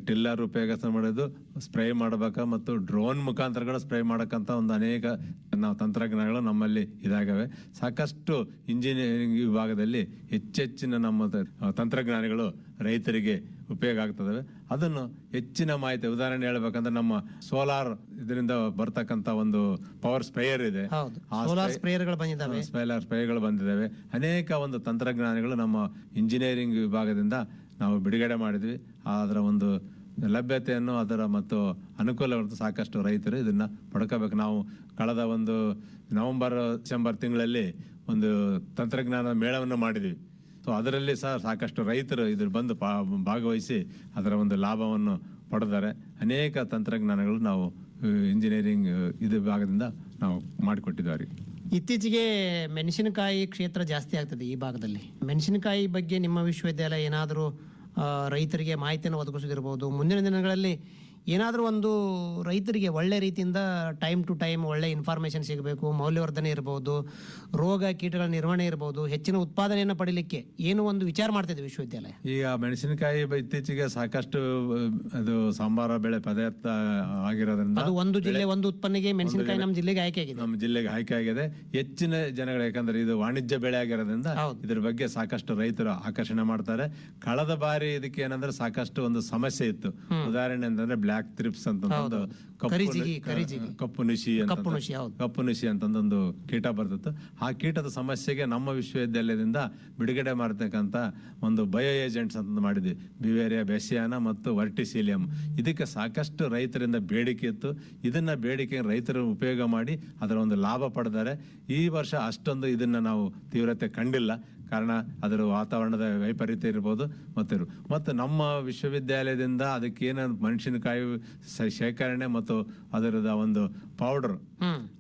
ಟಿಲ್ಲರ್ ಉಪಯೋಗ ಮಾಡೋದು ಸ್ಪ್ರೇ ಮಾಡಬೇಕ ಮತ್ತು ಡ್ರೋನ್ ಮುಖಾಂತರಗಳು ಸ್ಪ್ರೇ ಮಾಡಕ್ಕಂತ ಒಂದು ಅನೇಕ ನಾವು ತಂತ್ರಜ್ಞಾನಗಳು ನಮ್ಮಲ್ಲಿ ಇದಾಗವೆ. ಸಾಕಷ್ಟು ಇಂಜಿನಿಯರಿಂಗ್ ವಿಭಾಗದಲ್ಲಿ ಹೆಚ್ಚೆಚ್ಚಿನ ನಮ್ಮ ತಂತ್ರಜ್ಞಾನಗಳು ರೈತರಿಗೆ ಉಪಯೋಗ ಆಗ್ತದೆ. ಅದನ್ನು ಹೆಚ್ಚಿನ ಮಾಹಿತಿ ಉದಾಹರಣೆ ಹೇಳ್ಬೇಕಂದ್ರೆ ನಮ್ಮ ಸೋಲಾರ್ ಇದರಿಂದ ಬರ್ತಕ್ಕಂತ ಒಂದು ಪವರ್ ಸ್ಪ್ರೇಯರ್ ಇದೆ. ಸೋಲಾರ್ ಸ್ಪ್ರೇಯರ್ಗಳು ಬಂದಿದ್ದಾವೆ. ಸ್ಪೈಲರ್ ಸ್ಪ್ರೇಗಳು ಬಂದಿದ್ದಾವೆ. ಅನೇಕ ಒಂದು ತಂತ್ರಜ್ಞಾನಗಳು ನಮ್ಮ ಇಂಜಿನಿಯರಿಂಗ್ ವಿಭಾಗದಿಂದ ನಾವು ಬಿಡುಗಡೆ ಮಾಡಿದ್ವಿ. ಅದರ ಒಂದು ಲಭ್ಯತೆಯನ್ನು ಅದರ ಮತ್ತು ಅನುಕೂಲವನ್ನು ಸಾಕಷ್ಟು ರೈತರು ಇದನ್ನ ಪಡ್ಕೋಬೇಕು. ನಾವು ಕಳೆದ ಒಂದು ನವೆಂಬರ್ ಡಿಸೆಂಬರ್ ತಿಂಗಳಲ್ಲಿ ಒಂದು ತಂತ್ರಜ್ಞಾನ ಮೇಳವನ್ನು ಮಾಡಿದ್ವಿ. ಸೊ ಅದರಲ್ಲಿ ಸಹ ಸಾಕಷ್ಟು ರೈತರು ಇದ್ರ ಬಂದು ಪಾ- ಭಾಗವಹಿಸಿ ಅದರ ಒಂದು ಲಾಭವನ್ನು ಪಡೆದರೆ ಅನೇಕ ತಂತ್ರಜ್ಞಾನಗಳು ನಾವು ಇಂಜಿನಿಯರಿಂಗ್ ಇದು ಭಾಗದಿಂದ ನಾವು ಮಾಡಿಕೊಟ್ಟಿದ್ದಾರೆ ಇತ್ತೀಚೆಗೆ ಮೆಣಸಿನಕಾಯಿ ಕ್ಷೇತ್ರ ಜಾಸ್ತಿ ಆಗ್ತದೆ ಈ ಭಾಗದಲ್ಲಿ. ಮೆಣಸಿನಕಾಯಿ ಬಗ್ಗೆ ನಿಮ್ಮ ವಿಶ್ವವಿದ್ಯಾಲಯ ಏನಾದರೂ ರೈತರಿಗೆ ಮಾಹಿತಿಯನ್ನು ಒದಗಿಸೋದಿರ್ಬೋದು ಮುಂದಿನ ದಿನಗಳಲ್ಲಿ ಏನಾದರೂ ಒಂದು ರೈತರಿಗೆ ಒಳ್ಳೆ ರೀತಿಯಿಂದ ಟೈಮ್ ಟು ಟೈಮ್ ಒಳ್ಳೆ ಇನ್ಫಾರ್ಮೇಷನ್ ಸಿಗಬೇಕು ಮೌಲ್ಯವರ್ಧನೆ ಇರ್ಬೋದು ರೋಗ ಕೀಟಗಳ ನಿರ್ವಹಣೆ ಇರ್ಬೋದು ಹೆಚ್ಚಿನ ಉತ್ಪಾದನೆಯನ್ನು ಪಡಿಲಿಕ್ಕೆ ಏನು ಒಂದು ವಿಚಾರ ಮಾಡ್ತಿದ್ವಿ ವಿಶ್ವವಿದ್ಯಾಲಯ. ಈಗ ಮೆಣಸಿನಕಾಯಿ ಇತ್ತೀಚೆಗೆ ಸಾಕಷ್ಟು ಅದು ಸಾಂಬಾರ ಬೆಳೆ ಪದಾರ್ಥ ಆಗಿರೋದ್ರಿಂದ ಅದು ಒಂದು ಜಿಲ್ಲೆ ಒಂದು ಉತ್ಪನ್ನಿಗೆ ಮೆಣಸಿನಕಾಯಿ ನಮ್ಮ ಜಿಲ್ಲೆಗೆ ಆಯ್ಕೆ ಆಗಿದೆ. ನಮ್ಮ ಜಿಲ್ಲೆಗೆ ಆಯ್ಕೆ ಆಗಿದೆ. ಹೆಚ್ಚಿನ ಜನಗಳು ಯಾಕಂದ್ರೆ ಇದು ವಾಣಿಜ್ಯ ಬೆಳೆ ಆಗಿರೋದ್ರಿಂದ ಇದ್ರ ಬಗ್ಗೆ ಸಾಕಷ್ಟು ರೈತರು ಆಕರ್ಷಣೆ ಮಾಡ್ತಾರೆ. ಕಳೆದ ಬಾರಿ ಇದಕ್ಕೆ ಏನಂದ್ರೆ ಸಾಕಷ್ಟು ಒಂದು ಸಮಸ್ಯೆ ಇತ್ತು. ಉದಾಹರಣೆ ಅಂತಂದ್ರೆ ಬ್ಲಾಕ್ ಥ್ರಿಪ್ಸ್ ಅಂತ ಕಪ್ಪು ನುಸಿ. ಕಪ್ಪು ನುಸಿ ಅಂತಂದೊಂದು ಕೀಟ ಬರ್ತಿತ್ತು. ಆ ಕೀಟದ ಸಮಸ್ಯೆಗೆ ನಮ್ಮ ವಿಶ್ವವಿದ್ಯಾಲಯದಿಂದ ಬಿಡುಗಡೆ ಮಾಡತಕ್ಕಂಥ ಒಂದು ಬಯೋ ಏಜೆಂಟ್ಸ್ ಅಂತ ಮಾಡಿದ್ವಿ. ಬಿವೇರಿಯಾ ಬೆಸಿಯಾನ ಮತ್ತು ವರ್ಟಿಸಿಲಿಯಂ. ಇದಕ್ಕೆ ಸಾಕಷ್ಟು ರೈತರಿಂದ ಬೇಡಿಕೆ ಇತ್ತು. ಇದನ್ನ ಬೇಡಿಕೆ ರೈತರು ಉಪಯೋಗ ಮಾಡಿ ಅದರ ಒಂದು ಲಾಭ ಪಡೆದಾರೆ. ಈ ವರ್ಷ ಅಷ್ಟೊಂದು ಇದನ್ನ ನಾವು ತೀವ್ರತೆ ಕಂಡಿಲ್ಲ. ಕಾರಣ ಅದರ ವಾತಾವರಣದ ವೈಪರೀತ್ಯ ಇರ್ಬೋದು ಮತ್ತು ಮತ್ತು ನಮ್ಮ ವಿಶ್ವವಿದ್ಯಾಲಯದಿಂದ ಅದಕ್ಕೇನು ಮೆಣಸಿನಕಾಯಿ ಶೇಖರಣೆ ಮತ್ತು ಅದರದ ಒಂದು ಪೌಡರ್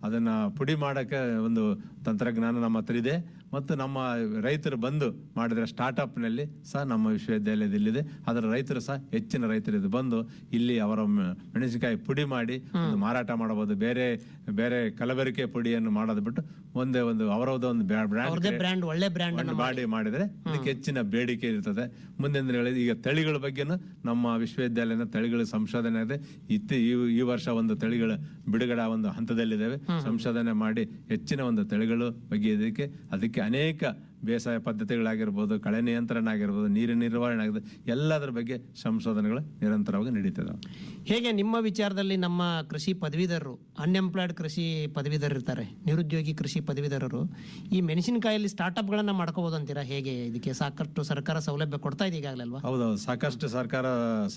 ಅದನ್ನ ಪುಡಿ ಮಾಡಕ್ಕೆ ಒಂದು ತಂತ್ರಜ್ಞಾನ ನಮ್ಮ ಹತ್ರ ಇದೆ. ಮತ್ತು ನಮ್ಮ ರೈತರು ಬಂದು ಮಾಡಿದ್ರೆ ಸ್ಟಾರ್ಟಪ್ನಲ್ಲಿ ಸಹ ನಮ್ಮ ವಿಶ್ವವಿದ್ಯಾಲಯದಲ್ಲಿದೆ ಅದರ ರೈತರು ಸಹ ಹೆಚ್ಚಿನ ರೈತರು ಇದು ಬಂದು ಇಲ್ಲಿ ಅವರ ಮೆಣಸಿನಕಾಯಿ ಪುಡಿ ಮಾಡಿ ಮಾರಾಟ ಮಾಡಬಹುದು. ಬೇರೆ ಬೇರೆ ಕಲಬೆರಕೆ ಪುಡಿಯನ್ನು ಮಾಡೋದು ಬಿಟ್ಟು ಒಂದೇ ಒಂದು ಅವರದ ಒಂದು ಅವ್ರದೇ ಬ್ರ್ಯಾಂಡ್ ಒಳ್ಳೆ ಬ್ರ್ಯಾಂಡ್ ಅನ್ನು ಮಾಡಿ ಮಾಡಿದ್ರೆ ಇದಕ್ಕೆ ಹೆಚ್ಚಿನ ಬೇಡಿಕೆ ಇರ್ತದೆ. ಮುಂದಿನ ದಿನಗಳಲ್ಲಿ ಈಗ ತಳಿಗಳ ಬಗ್ಗೆನೂ ನಮ್ಮ ವಿಶ್ವವಿದ್ಯಾಲಯನ ತಳಿಗಳ ಸಂಶೋಧನೆ ಇದೆ. ಇತ್ತು ಈ ಈ ವರ್ಷ ಒಂದು ತಳಿಗಳ ಬಿಡುಗಡೆ ಒಂದು ಹಂತದಲ್ಲಿದ್ದಾವೆ. ಸಂಶೋಧನೆ ಮಾಡಿ ಹೆಚ್ಚಿನ ಒಂದು ತಳಿಗಳು ಬಗ್ಗೆ ಇದಕ್ಕೆ ಅದಕ್ಕೆ ಅನೇಕ ಬೇಸಾಯ ಪದ್ಧತಿಗಳಾಗಿರ್ಬೋದು ಕಳೆ ನಿಯಂತ್ರಣ ಆಗಿರ್ಬೋದು ನೀರಿನ ನಿರ್ವಹಣೆ ಆಗಿರ್ಬೋದು ಎಲ್ಲದರ ಬಗ್ಗೆ ಸಂಶೋಧನೆಗಳು ನಿರಂತರವಾಗಿ ನಡೀತದೆ ಹೇಗೆ ನಿಮ್ಮ ವಿಚಾರದಲ್ಲಿ ನಮ್ಮ ಕೃಷಿ ಪದವೀಧರರು ಅನ್ಎಂಪ್ಲಾಯ್ಡ್ ಕೃಷಿ ಪದವೀಧರ ಇರ್ತಾರೆ ನಿರುದ್ಯೋಗಿ ಕೃಷಿ ಪದವೀಧರರು ಈ ಮೆಣಸಿನಕಾಯಲ್ಲಿ ಸ್ಟಾರ್ಟ್ಅಪ್ಗಳನ್ನು ಮಾಡ್ಕೋಬೋದು ಅಂತೀರಾ? ಹೇಗೆ ಇದಕ್ಕೆ ಸಾಕಷ್ಟು ಸರ್ಕಾರ ಸೌಲಭ್ಯ ಕೊಡ್ತಾ ಇದೆ ಈಗಾಗಲೇ ಅಲ್ವಾ? ಹೌದೌದು ಸಾಕಷ್ಟು ಸರ್ಕಾರ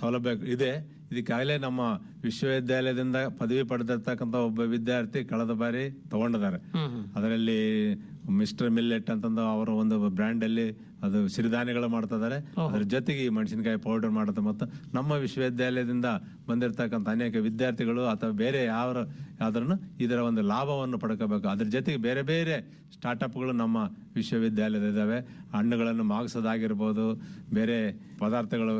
ಸೌಲಭ್ಯ ಇದೆ. ಇದಕ್ಕಾಗಲೇ ನಮ್ಮ ವಿಶ್ವವಿದ್ಯಾಲಯದಿಂದ ಪದವಿ ಪಡೆದಿರ್ತಕ್ಕಂಥ ಒಬ್ಬ ವಿದ್ಯಾರ್ಥಿ ಕಳೆದ ಬಾರಿ ತಗೊಂಡಿದ್ದಾರೆ. ಅದರಲ್ಲಿ ಮಿಸ್ಟರ್ ಮಿಲ್ಲೆಟ್ ಅಂತಂದು ಅವರ ಒಂದು ಬ್ರ್ಯಾಂಡ್ ಅಲ್ಲಿ ಅದು ಸಿರಿಧಾನ್ಯಗಳು ಮಾಡ್ತಾ ಇದಾರೆ ಅದ್ರ ಜೊತೆಗೆ ಈ ಮೆಣಸಿನಕಾಯಿ ಪೌಡರ್ ಮಾಡುತ್ತೆ. ಮತ್ತು ನಮ್ಮ ವಿಶ್ವವಿದ್ಯಾಲಯದಿಂದ ಬಂದಿರತಕ್ಕಂಥ ಅನೇಕ ವಿದ್ಯಾರ್ಥಿಗಳು ಅಥವಾ ಬೇರೆ ಯಾವ ಆದ್ರೂ ಇದರ ಒಂದು ಲಾಭವನ್ನು ಪಡ್ಕೋಬೇಕು. ಅದ್ರ ಜೊತೆಗೆ ಬೇರೆ ಬೇರೆ ಸ್ಟಾರ್ಟಪ್ಗಳು ನಮ್ಮ ವಿಶ್ವವಿದ್ಯಾಲಯದ ಇದ್ದಾವೆ ಹಣ್ಣುಗಳನ್ನು ಮಾಗಿಸೋದಾಗಿರ್ಬೋದು ಬೇರೆ ಪದಾರ್ಥಗಳು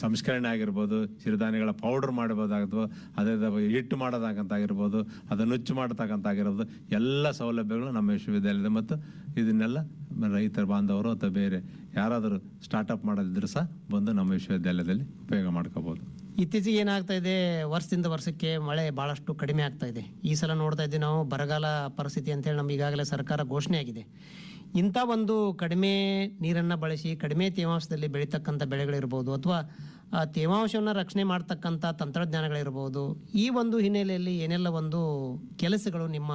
ಸಂಸ್ಕರಣೆ ಆಗಿರ್ಬೋದು ಸಿರಿಧಾನ್ಯಗಳ ಪೌಡರ್ ಮಾಡಬಹುದಾಗ್ತದೆ ಅದೇ ಹಿಟ್ಟು ಮಾಡೋದಾಗಂತಾಗಿರ್ಬೋದು ಅದನ್ನು ನುಚ್ಚು ಮಾಡತಕ್ಕಂಥ ಆಗಿರ್ಬೋದು ಎಲ್ಲ ಸೌಲಭ್ಯಗಳು ನಮ್ಮ ವಿಶ್ವವಿದ್ಯಾಲಯದ ಮತ್ತು ಇದನ್ನೆಲ್ಲ ರೈತರ ಬಾಂಧವರು ಅಥವಾ ಬೇರೆ ಯಾರಾದರೂ ಸ್ಟಾರ್ಟಪ್ ಮಾಡೋದಿದ್ರೂ ಸಹ ಬಂದು ನಮ್ಮ ವಿಶ್ವವಿದ್ಯಾಲಯದಲ್ಲಿ ಉಪಯೋಗ ಮಾಡ್ಕೋಬೋದು. ಇತ್ತೀಚೆಗೆ ಏನಾಗ್ತಾ ಇದೆ, ವರ್ಷದಿಂದ ವರ್ಷಕ್ಕೆ ಮಳೆ ಭಾಳಷ್ಟು ಕಡಿಮೆ ಆಗ್ತಾ ಇದೆ. ಈ ಸಲ ನೋಡ್ತಾ ಇದ್ದೀವಿ ನಾವು, ಬರಗಾಲ ಪರಿಸ್ಥಿತಿ ಅಂತೇಳಿ ನಮ್ಗೆ ಈಗಾಗಲೇ ಸರ್ಕಾರ ಘೋಷಣೆ ಆಗಿದೆ. ಇಂಥ ಒಂದು ಕಡಿಮೆ ನೀರನ್ನು ಬಳಸಿ, ಕಡಿಮೆ ತೇವಾಂಶದಲ್ಲಿ ಬೆಳೀತಕ್ಕಂಥ ಬೆಳೆಗಳಿರ್ಬೋದು ಅಥವಾ, ಆ, ತೇವಾಂಶವನ್ನು ರಕ್ಷಣೆ ಮಾಡ್ತಕ್ಕಂಥ ತಂತ್ರಜ್ಞಾನಗಳಿರ್ಬೋದು, ಈ ಒಂದು ಹಿನ್ನೆಲೆಯಲ್ಲಿ ಏನೆಲ್ಲ ಒಂದು ಕೆಲಸಗಳು ನಿಮ್ಮ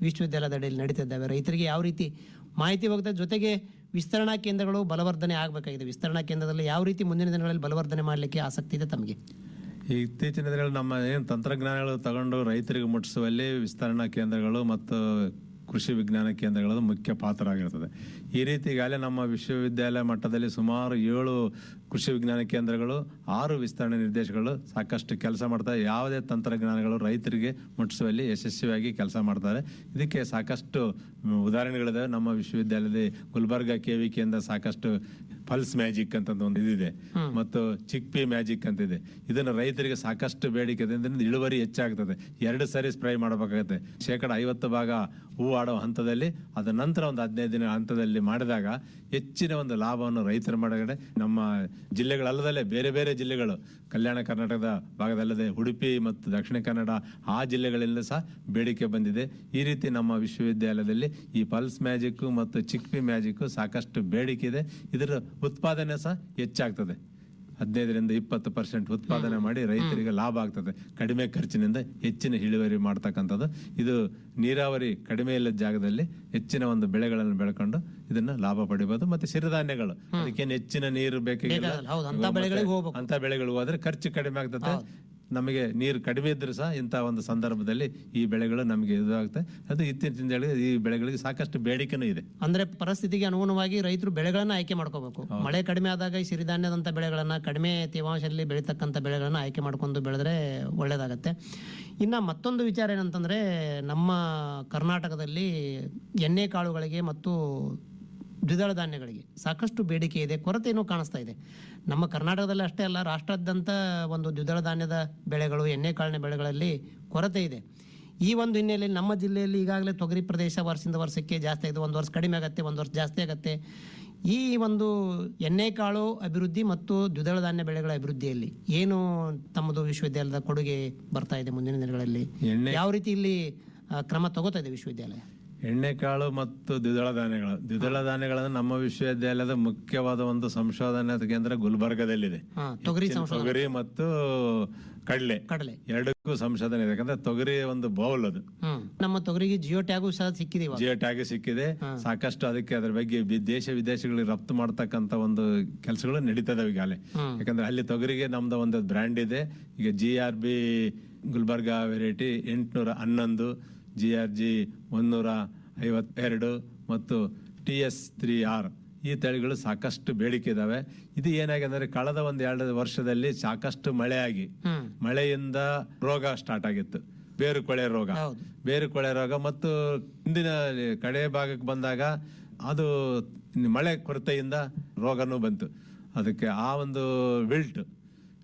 ವಿಶ್ವವಿದ್ಯಾಲಯದ ಅಡಿಯಲ್ಲಿ ನಡೀತಿದ್ದಾವೆ? ರೈತರಿಗೆ ಯಾವ ರೀತಿ ಮಾಹಿತಿ ಹೋಗ್ತದೆ ಜೊತೆಗೆ ವಿಸ್ತರಣಾ ಕೇಂದ್ರಗಳು ಬಲವರ್ಧನೆ ಆಗಬೇಕಾಗಿದೆ. ವಿಸ್ತರಣಾ ಕೇಂದ್ರದಲ್ಲಿ ಯಾವ ರೀತಿ ಮುಂದಿನ ದಿನಗಳಲ್ಲಿ ಬಲವರ್ಧನೆ ಮಾಡಲಿಕ್ಕೆ ಆಸಕ್ತಿ ಇದೆ ತಮಗೆ? ಈ ಇತ್ತೀಚಿನ ದಿನಗಳಲ್ಲಿ ನಮ್ಮ ಏನು ತಂತ್ರಜ್ಞಾನಗಳು ತಗೊಂಡು ರೈತರಿಗೆ ಮುಟ್ಟಿಸುವಲ್ಲಿ ವಿಸ್ತರಣಾ ಕೇಂದ್ರಗಳು ಮತ್ತು ಕೃಷಿ ವಿಜ್ಞಾನ ಕೇಂದ್ರಗಳು ಮುಖ್ಯ ಪಾತ್ರ ಆಗಿರ್ತದೆ ಈ ರೀತಿ ಈಗಾಗಲೇ ನಮ್ಮ ವಿಶ್ವವಿದ್ಯಾಲಯ ಮಟ್ಟದಲ್ಲಿ ಸುಮಾರು ಏಳು ಕೃಷಿ ವಿಜ್ಞಾನ ಕೇಂದ್ರಗಳು ಆರು ವಿಸ್ತರಣೆ ನಿರ್ದೇಶಗಳು ಸಾಕಷ್ಟು ಕೆಲಸ ಮಾಡ್ತಾರೆ ಯಾವುದೇ ತಂತ್ರಜ್ಞಾನಗಳು ರೈತರಿಗೆ ಮುಟ್ಟಿಸುವಲ್ಲಿ ಯಶಸ್ವಿಯಾಗಿ ಕೆಲಸ ಮಾಡ್ತಾರೆ. ಇದಕ್ಕೆ ಸಾಕಷ್ಟು ಉದಾಹರಣೆಗಳಿದ್ದಾವೆ ಉದಾಹರಣೆಗಳಿದಾವೆ. ನಮ್ಮ ವಿಶ್ವವಿದ್ಯಾಲಯದ ಗುಲ್ಬರ್ಗ ಕೆ ವಿ ಕೇಂದ್ರ ಸಾಕಷ್ಟು ಪಲ್ಸ್ ಮ್ಯಾಜಿಕ್ ಅಂತ ಒಂದು ಇದಿದೆ. ಮತ್ತು ಚಿಕ್ಪಿ ಮ್ಯಾಜಿಕ್ ಅಂತ ಇದೆ ಇದನ್ನು ರೈತರಿಗೆ ಸಾಕಷ್ಟು ಬೇಡಿಕೆ ಇದೆ. ಇದರಿಂದ ಇಳುವರಿ ಹೆಚ್ಚಾಗ್ತದೆ. ಎರಡು ಸಾರಿ ಸ್ಪ್ರೇ ಮಾಡಬೇಕಾಗುತ್ತೆ. ಶೇಕಡ ಐವತ್ತು ಭಾಗ ಹೂ ಆಡೋ ಹಂತದಲ್ಲಿ ಅದ ನಂತರ ಒಂದು ಹದಿನೈದು ದಿನ ಹಂತದಲ್ಲಿ ಮಾಡಿದಾಗ ಹೆಚ್ಚಿನ ಒಂದು ಲಾಭವನ್ನು ರೈತರು ಮಾಡಗಡೆ ನಮ್ಮ ಜಿಲ್ಲೆಗಳಲ್ಲದಲ್ಲೇ ಬೇರೆ ಬೇರೆ ಜಿಲ್ಲೆಗಳು, ಕಲ್ಯಾಣ ಕರ್ನಾಟಕದ ಭಾಗದಲ್ಲದೆ ಉಡುಪಿ ಮತ್ತು ದಕ್ಷಿಣ ಕನ್ನಡ ಆ ಜಿಲ್ಲೆಗಳಿಂದ ಸಹ ಬೇಡಿಕೆ ಬಂದಿದೆ. ಈ ರೀತಿ ನಮ್ಮ ವಿಶ್ವವಿದ್ಯಾಲಯದಲ್ಲಿ ಈ ಪಲ್ಸ್ ಮ್ಯಾಜಿಕ್ಕು ಮತ್ತು ಚಿಕ್ಪಿ ಮ್ಯಾಜಿಕ್ಕು ಸಾಕಷ್ಟು ಬೇಡಿಕೆ ಇದೆ. ಇದರ ಉತ್ಪಾದನೆ ಸಹ ಹೆಚ್ಚಾಗ್ತದೆ. ಹದಿನೈದರಿಂದ ಇಪ್ಪತ್ತು ಪರ್ಸೆಂಟ್ ಉತ್ಪಾದನೆ ಮಾಡಿ ರೈತರಿಗೆ ಲಾಭ ಆಗ್ತದೆ. ಕಡಿಮೆ ಖರ್ಚಿನಿಂದ ಹೆಚ್ಚಿನ ಇಳುವರಿ ಮಾಡ್ತಕ್ಕಂಥದ್ದು. ಇದು ನೀರಾವರಿ ಕಡಿಮೆ ಇಲ್ಲದ ಜಾಗದಲ್ಲಿ ಹೆಚ್ಚಿನ ಒಂದು ಬೆಳೆಗಳನ್ನು ಬೆಳ್ಕೊಂಡು ಇದನ್ನ ಲಾಭ ಪಡಿಬಹುದು ಮತ್ತೆ ಸಿರಿಧಾನ್ಯಗಳು. ಅದಕ್ಕೇನು ಹೆಚ್ಚಿನ ನೀರು ಬೇಕಾಗಿಲ್ಲ. ಅಂತ ಬೆಳೆಗಳಿಗೆ ಹೋಗ್ಬೇಕು. ಅಂತ ಬೆಳೆಗಳು ಹೋದ್ರೆ ಖರ್ಚು ಕಡಿಮೆ ಆಗ್ತದೆ ನಮಗೆ ನೀರು ಕಡಿಮೆ ಇದ್ದರೂ ಸಹ ಇಂಥ ಒಂದು ಸಂದರ್ಭದಲ್ಲಿ ಈ ಬೆಳೆಗಳು ನಮಗೆ ಇದಾಗುತ್ತೆ. ಅದು ಇತ್ತೀಚಿನ ಈ ಬೆಳೆಗಳಿಗೆ ಸಾಕಷ್ಟು ಬೇಡಿಕೆನೂ ಇದೆ. ಅಂದ್ರೆ ಪರಿಸ್ಥಿತಿಗೆ ಅನುಗುಣವಾಗಿ ರೈತರು ಬೆಳೆಗಳನ್ನು ಆಯ್ಕೆ ಮಾಡ್ಕೋಬೇಕು. ಮಳೆ ಕಡಿಮೆ ಆದಾಗ ಈ ಸಿರಿಧಾನ್ಯದಂಥ ಬೆಳೆಗಳನ್ನು ಕಡಿಮೆ ತೇವಾಂಶದಲ್ಲಿ ಬೆಳೀತಕ್ಕಂಥ ಬೆಳೆಗಳನ್ನು ಆಯ್ಕೆ ಮಾಡ್ಕೊಂಡು ಬೆಳೆದ್ರೆ ಒಳ್ಳೇದಾಗತ್ತೆ. ಇನ್ನು ಮತ್ತೊಂದು ವಿಚಾರ ಏನಂತಂದರೆ ನಮ್ಮ ಕರ್ನಾಟಕದಲ್ಲಿ ಎಣ್ಣೆ ಕಾಳುಗಳಿಗೆ ಮತ್ತು ದ್ವಿದಳ ಧಾನ್ಯಗಳಿಗೆ ಸಾಕಷ್ಟು ಬೇಡಿಕೆ ಇದೆ ಕೊರತೆಯೂ ಕಾಣಿಸ್ತಾ ಇದೆ. ನಮ್ಮ ಕರ್ನಾಟಕದಲ್ಲಿ ಅಷ್ಟೇ ಅಲ್ಲ ರಾಷ್ಟ್ರಾದ್ಯಂತ ಒಂದು ದ್ವಿದಳ ಧಾನ್ಯದ ಬೆಳೆಗಳು ಎಣ್ಣೆ ಕಾಳಿನ ಬೆಳೆಗಳಲ್ಲಿ ಕೊರತೆ ಇದೆ. ಈ ಒಂದು ಹಿನ್ನೆಲೆಯಲ್ಲಿ ನಮ್ಮ ಜಿಲ್ಲೆಯಲ್ಲಿ ಈಗಾಗಲೇ ತೊಗರಿ ಪ್ರದೇಶ ವರ್ಷದಿಂದ ವರ್ಷಕ್ಕೆ ಜಾಸ್ತಿ ಆಗಿದೆ. ಒಂದು ವರ್ಷ ಕಡಿಮೆ ಆಗುತ್ತೆ ಒಂದು ವರ್ಷ ಜಾಸ್ತಿ ಆಗುತ್ತೆ. ಈ ಒಂದು ಎಣ್ಣೆಕಾಳು ಅಭಿವೃದ್ಧಿ ಮತ್ತು ದ್ವಿದಳ ಧಾನ್ಯ ಬೆಳೆಗಳ ಅಭಿವೃದ್ಧಿಯಲ್ಲಿ ಏನು ತಮ್ಮದು ವಿಶ್ವವಿದ್ಯಾಲಯದ ಕೊಡುಗೆ ಬರ್ತಾ ಇದೆ ಮುಂದಿನ ದಿನಗಳಲ್ಲಿ? ಯಾವ ರೀತಿ ಇಲ್ಲಿ ಕ್ರಮ ತಗೋತಾ ಇದೆ ವಿಶ್ವವಿದ್ಯಾಲಯ? ಎಣ್ಣೆಕಾಳು ಮತ್ತು ದ್ವಿದಳ ಧಾನ್ಯಗಳು. ದ್ವಿದಳ ಧಾನ್ಯಗಳನ್ನು ನಮ್ಮ ವಿಶ್ವವಿದ್ಯಾಲಯದ ಮುಖ್ಯವಾದ ಒಂದು ಸಂಶೋಧನಾ ಕೇಂದ್ರ ಗುಲ್ಬರ್ಗದಲ್ಲಿದೆ. ತೊಗರಿ ತೊಗರಿ ಮತ್ತು ಕಡಲೆ. ಕಡಲೆ. ಎರಡಕ್ಕೂ ಸಂಶೋಧನೆ ಇದೆ. ಯಾಕಂದ್ರೆ ತೊಗರಿ ಒಂದು ಬೌಲ್ ಅದು. ನಮ್ಮ ತೊಗರಿಗೆ ಜಿಯೋ ಟ್ಯಾಗು ಸಹ ಸಿಕ್ಕಿದೆ ಜಿಯೋ ಟ್ಯಾಗ್ ಸಿಕ್ಕಿದೆ. ಸಾಕಷ್ಟು ಅದಕ್ಕೆ ಅದ್ರ ಬಗ್ಗೆ ದೇಶ ವಿದೇಶಗಳಿಗೆ ರಫ್ತು ಮಾಡ್ತಕ್ಕಂತ ಒಂದು ಕೆಲಸಗಳು ನಡೀತದೆ ಈಗಾಗಲೇ. ಯಾಕಂದ್ರೆ ಅಲ್ಲಿ ತೊಗರಿಗೆ ನಮ್ದು ಒಂದು ಬ್ರ್ಯಾಂಡ್ ಇದೆ. ಈಗ G R B Gulbarga variety ಎಂಟುನೂರ ಹನ್ನೊಂದು ಜಿ ಆರ್ ಜಿ ಮುನ್ನೂರ ಐವತ್ತೆರಡು ಮತ್ತು ಟಿ ಎಸ್ ತ್ರೀ ಆರ್ ಈ ತಳಿಗಳು ಸಾಕಷ್ಟು ಬೇಡಿಕೆ ಇದಾವೆ. ಇದು ಏನಾಗಿದೆ ಅಂದ್ರೆ ಕಳೆದ ಒಂದು ಎರಡು ವರ್ಷದಲ್ಲಿ ಸಾಕಷ್ಟು ಮಳೆ ಆಗಿ ಮಳೆಯಿಂದ ರೋಗ ಸ್ಟಾರ್ಟ್ ಆಗಿತ್ತು. ಬೇರು ಕೊಳೆ ರೋಗ. ಬೇರು ಕೊಳೆ ರೋಗ ಮತ್ತು ಹಿಂದಿನ ಕಡೆ ಭಾಗಕ್ಕೆ ಬಂದಾಗ ಅದು ಮಳೆ ಕೊರತೆಯಿಂದ ರೋಗನೂ ಬಂತು. ಅದಕ್ಕೆ ಆ ಒಂದು ವಿಲ್ಟ್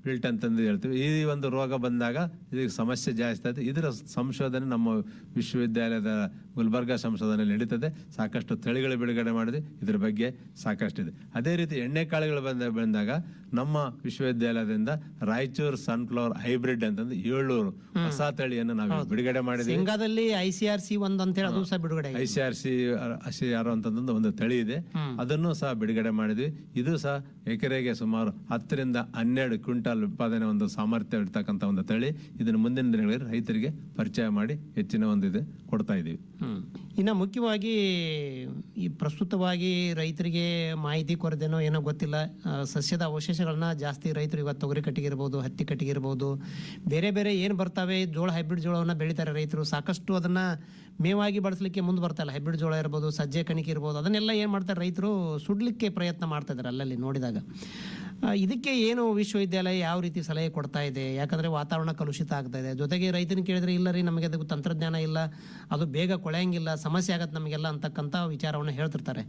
ವಿಲ್ಟ್ ಅಂತಂದು ಹೇಳ್ತೀವಿ. ಈ ಒಂದು ರೋಗ ಬಂದಾಗ ಇದಕ್ಕೆ ಸಮಸ್ಯೆ ಜಾಸ್ತಿ ಆಯಿತು. ಇದರ ಸಂಶೋಧನೆ ನಮ್ಮ ವಿಶ್ವವಿದ್ಯಾಲಯದ ಗುಲ್ಬರ್ಗ ಸಂಸದನಲ್ಲಿ ನಡೀತದೆ. ಸಾಕಷ್ಟು ತಳಿಗಳು ಬಿಡುಗಡೆ ಮಾಡಿದೆ. ಇದ್ರ ಬಗ್ಗೆ ಸಾಕಷ್ಟಿದೆ. ಅದೇ ರೀತಿ ಎಣ್ಣೆ ಕಾಳುಗಳು ಬಂದ ಬಂದಾಗ ನಮ್ಮ ವಿಶ್ವವಿದ್ಯಾಲಯದಿಂದ ರಾಯಚೂರು ಸನ್ಫ್ಲವರ್ ಹೈಬ್ರಿಡ್ ಅಂತಂದು ಏಳ್ನೂರು ಹೊಸ ತಳಿಯನ್ನು ನಾವು ಬಿಡುಗಡೆ ಮಾಡಿದ್ವಿ ಶೇಂಗಾದಲ್ಲಿ ಐ ಸಿ ಆರ್ ಸಿ ಒಂದು ಅಂತ ಹೇಳಿ ಸಹ ಬಿಡುಗಡೆ ಐ ಆಗಿದೆ. ಸಿ ಆರ್ ಅಂತಂದು ಒಂದು ತಳಿ ಇದೆ. ಅದನ್ನು ಸಹ ಬಿಡುಗಡೆ ಮಾಡಿದ್ವಿ. ಇದು ಸಹ ಎಕರೆಗೆ ಸುಮಾರು ಹತ್ತರಿಂದ ಹನ್ನೆರಡು ಕ್ವಿಂಟಾಲ್ ಉತ್ಪಾದನೆ ಒಂದು ಸಾಮರ್ಥ್ಯ ಇರ್ತಕ್ಕಂಥ ಒಂದು ತಳಿ. ಇದನ್ನು ಮುಂದಿನ ದಿನಗಳಲ್ಲಿ ರೈತರಿಗೆ ಪರಿಚಯ ಮಾಡಿ ಹೆಚ್ಚಿನ ಒಂದು ಇದು ಕೊಡ್ತಾ ಇದೀವಿ. ಹ್ಮ್. ಇನ್ನು ಮುಖ್ಯವಾಗಿ ಈ ಪ್ರಸ್ತುತವಾಗಿ ರೈತರಿಗೆ ಮಾಹಿತಿ ಕೊರತೆನೋ ಏನೋ ಗೊತ್ತಿಲ್ಲ. ಸಸ್ಯದ ಅವಶೇಷಗಳನ್ನ ಜಾಸ್ತಿ ರೈತರು ಇವತ್ತು ತೊಗರಿ ಕಟ್ಟಿಗೆ ಇರ್ಬೋದು ಹತ್ತಿ ಕಟ್ಟಿಗೆ ಇರ್ಬೋದು ಬೇರೆ ಬೇರೆ ಏನು ಬರ್ತಾವೆ, ಜೋಳ, ಹೈಬ್ರಿಡ್ ಜೋಳವನ್ನು ಬೆಳೀತಾರೆ ರೈತರು. ಸಾಕಷ್ಟು ಅದನ್ನು ಮೇವಾಗಿ ಬಳಸಲಿಕ್ಕೆ ಮುಂದೆ ಬರ್ತಾ ಇಲ್ಲ. ಹೈಬ್ರಿಡ್ ಜೋಳ ಇರ್ಬೋದು, ಸಜ್ಜೆ ಕಣಿಕೆ ಇರ್ಬೋದು, ಅದನ್ನೆಲ್ಲ ಏನು ಮಾಡ್ತಾರೆ ರೈತರು, ಸುಡಲಿಕ್ಕೆ ಪ್ರಯತ್ನ ಮಾಡ್ತಾ ಇದ್ದಾರೆ ಅಲ್ಲಲ್ಲಿ ನೋಡಿದಾಗ. ಇದಕ್ಕೆ ಏನು ವಿಶ್ವವಿದ್ಯಾಲಯ ಯಾವ ರೀತಿ ಸಲಹೆ ಕೊಡ್ತಾ ಇದೆ? ಯಾಕಂದ್ರೆ ವಾತಾವರಣ ಕಲುಷಿತ ಆಗ್ತಾ ಇದೆ. ಜೊತೆಗೆ ರೈತನ ಕೇಳಿದ್ರೆ ಇಲ್ಲ ರೀ ನಮಗೆ ಅದಕ್ಕೆ ತಂತ್ರಜ್ಞಾನ ಇಲ್ಲ ಅದು ಬೇಗ ಕೊಳೆಯಂಗಿಲ್ಲ ಸಮಸ್ಯೆ ಆಗತ್ತೆ ನಮಗೆಲ್ಲ ಅಂತಕ್ಕಂಥ ವಿಚಾರವನ್ನು ಹೇಳ್ತಿರ್ತಾರೆ.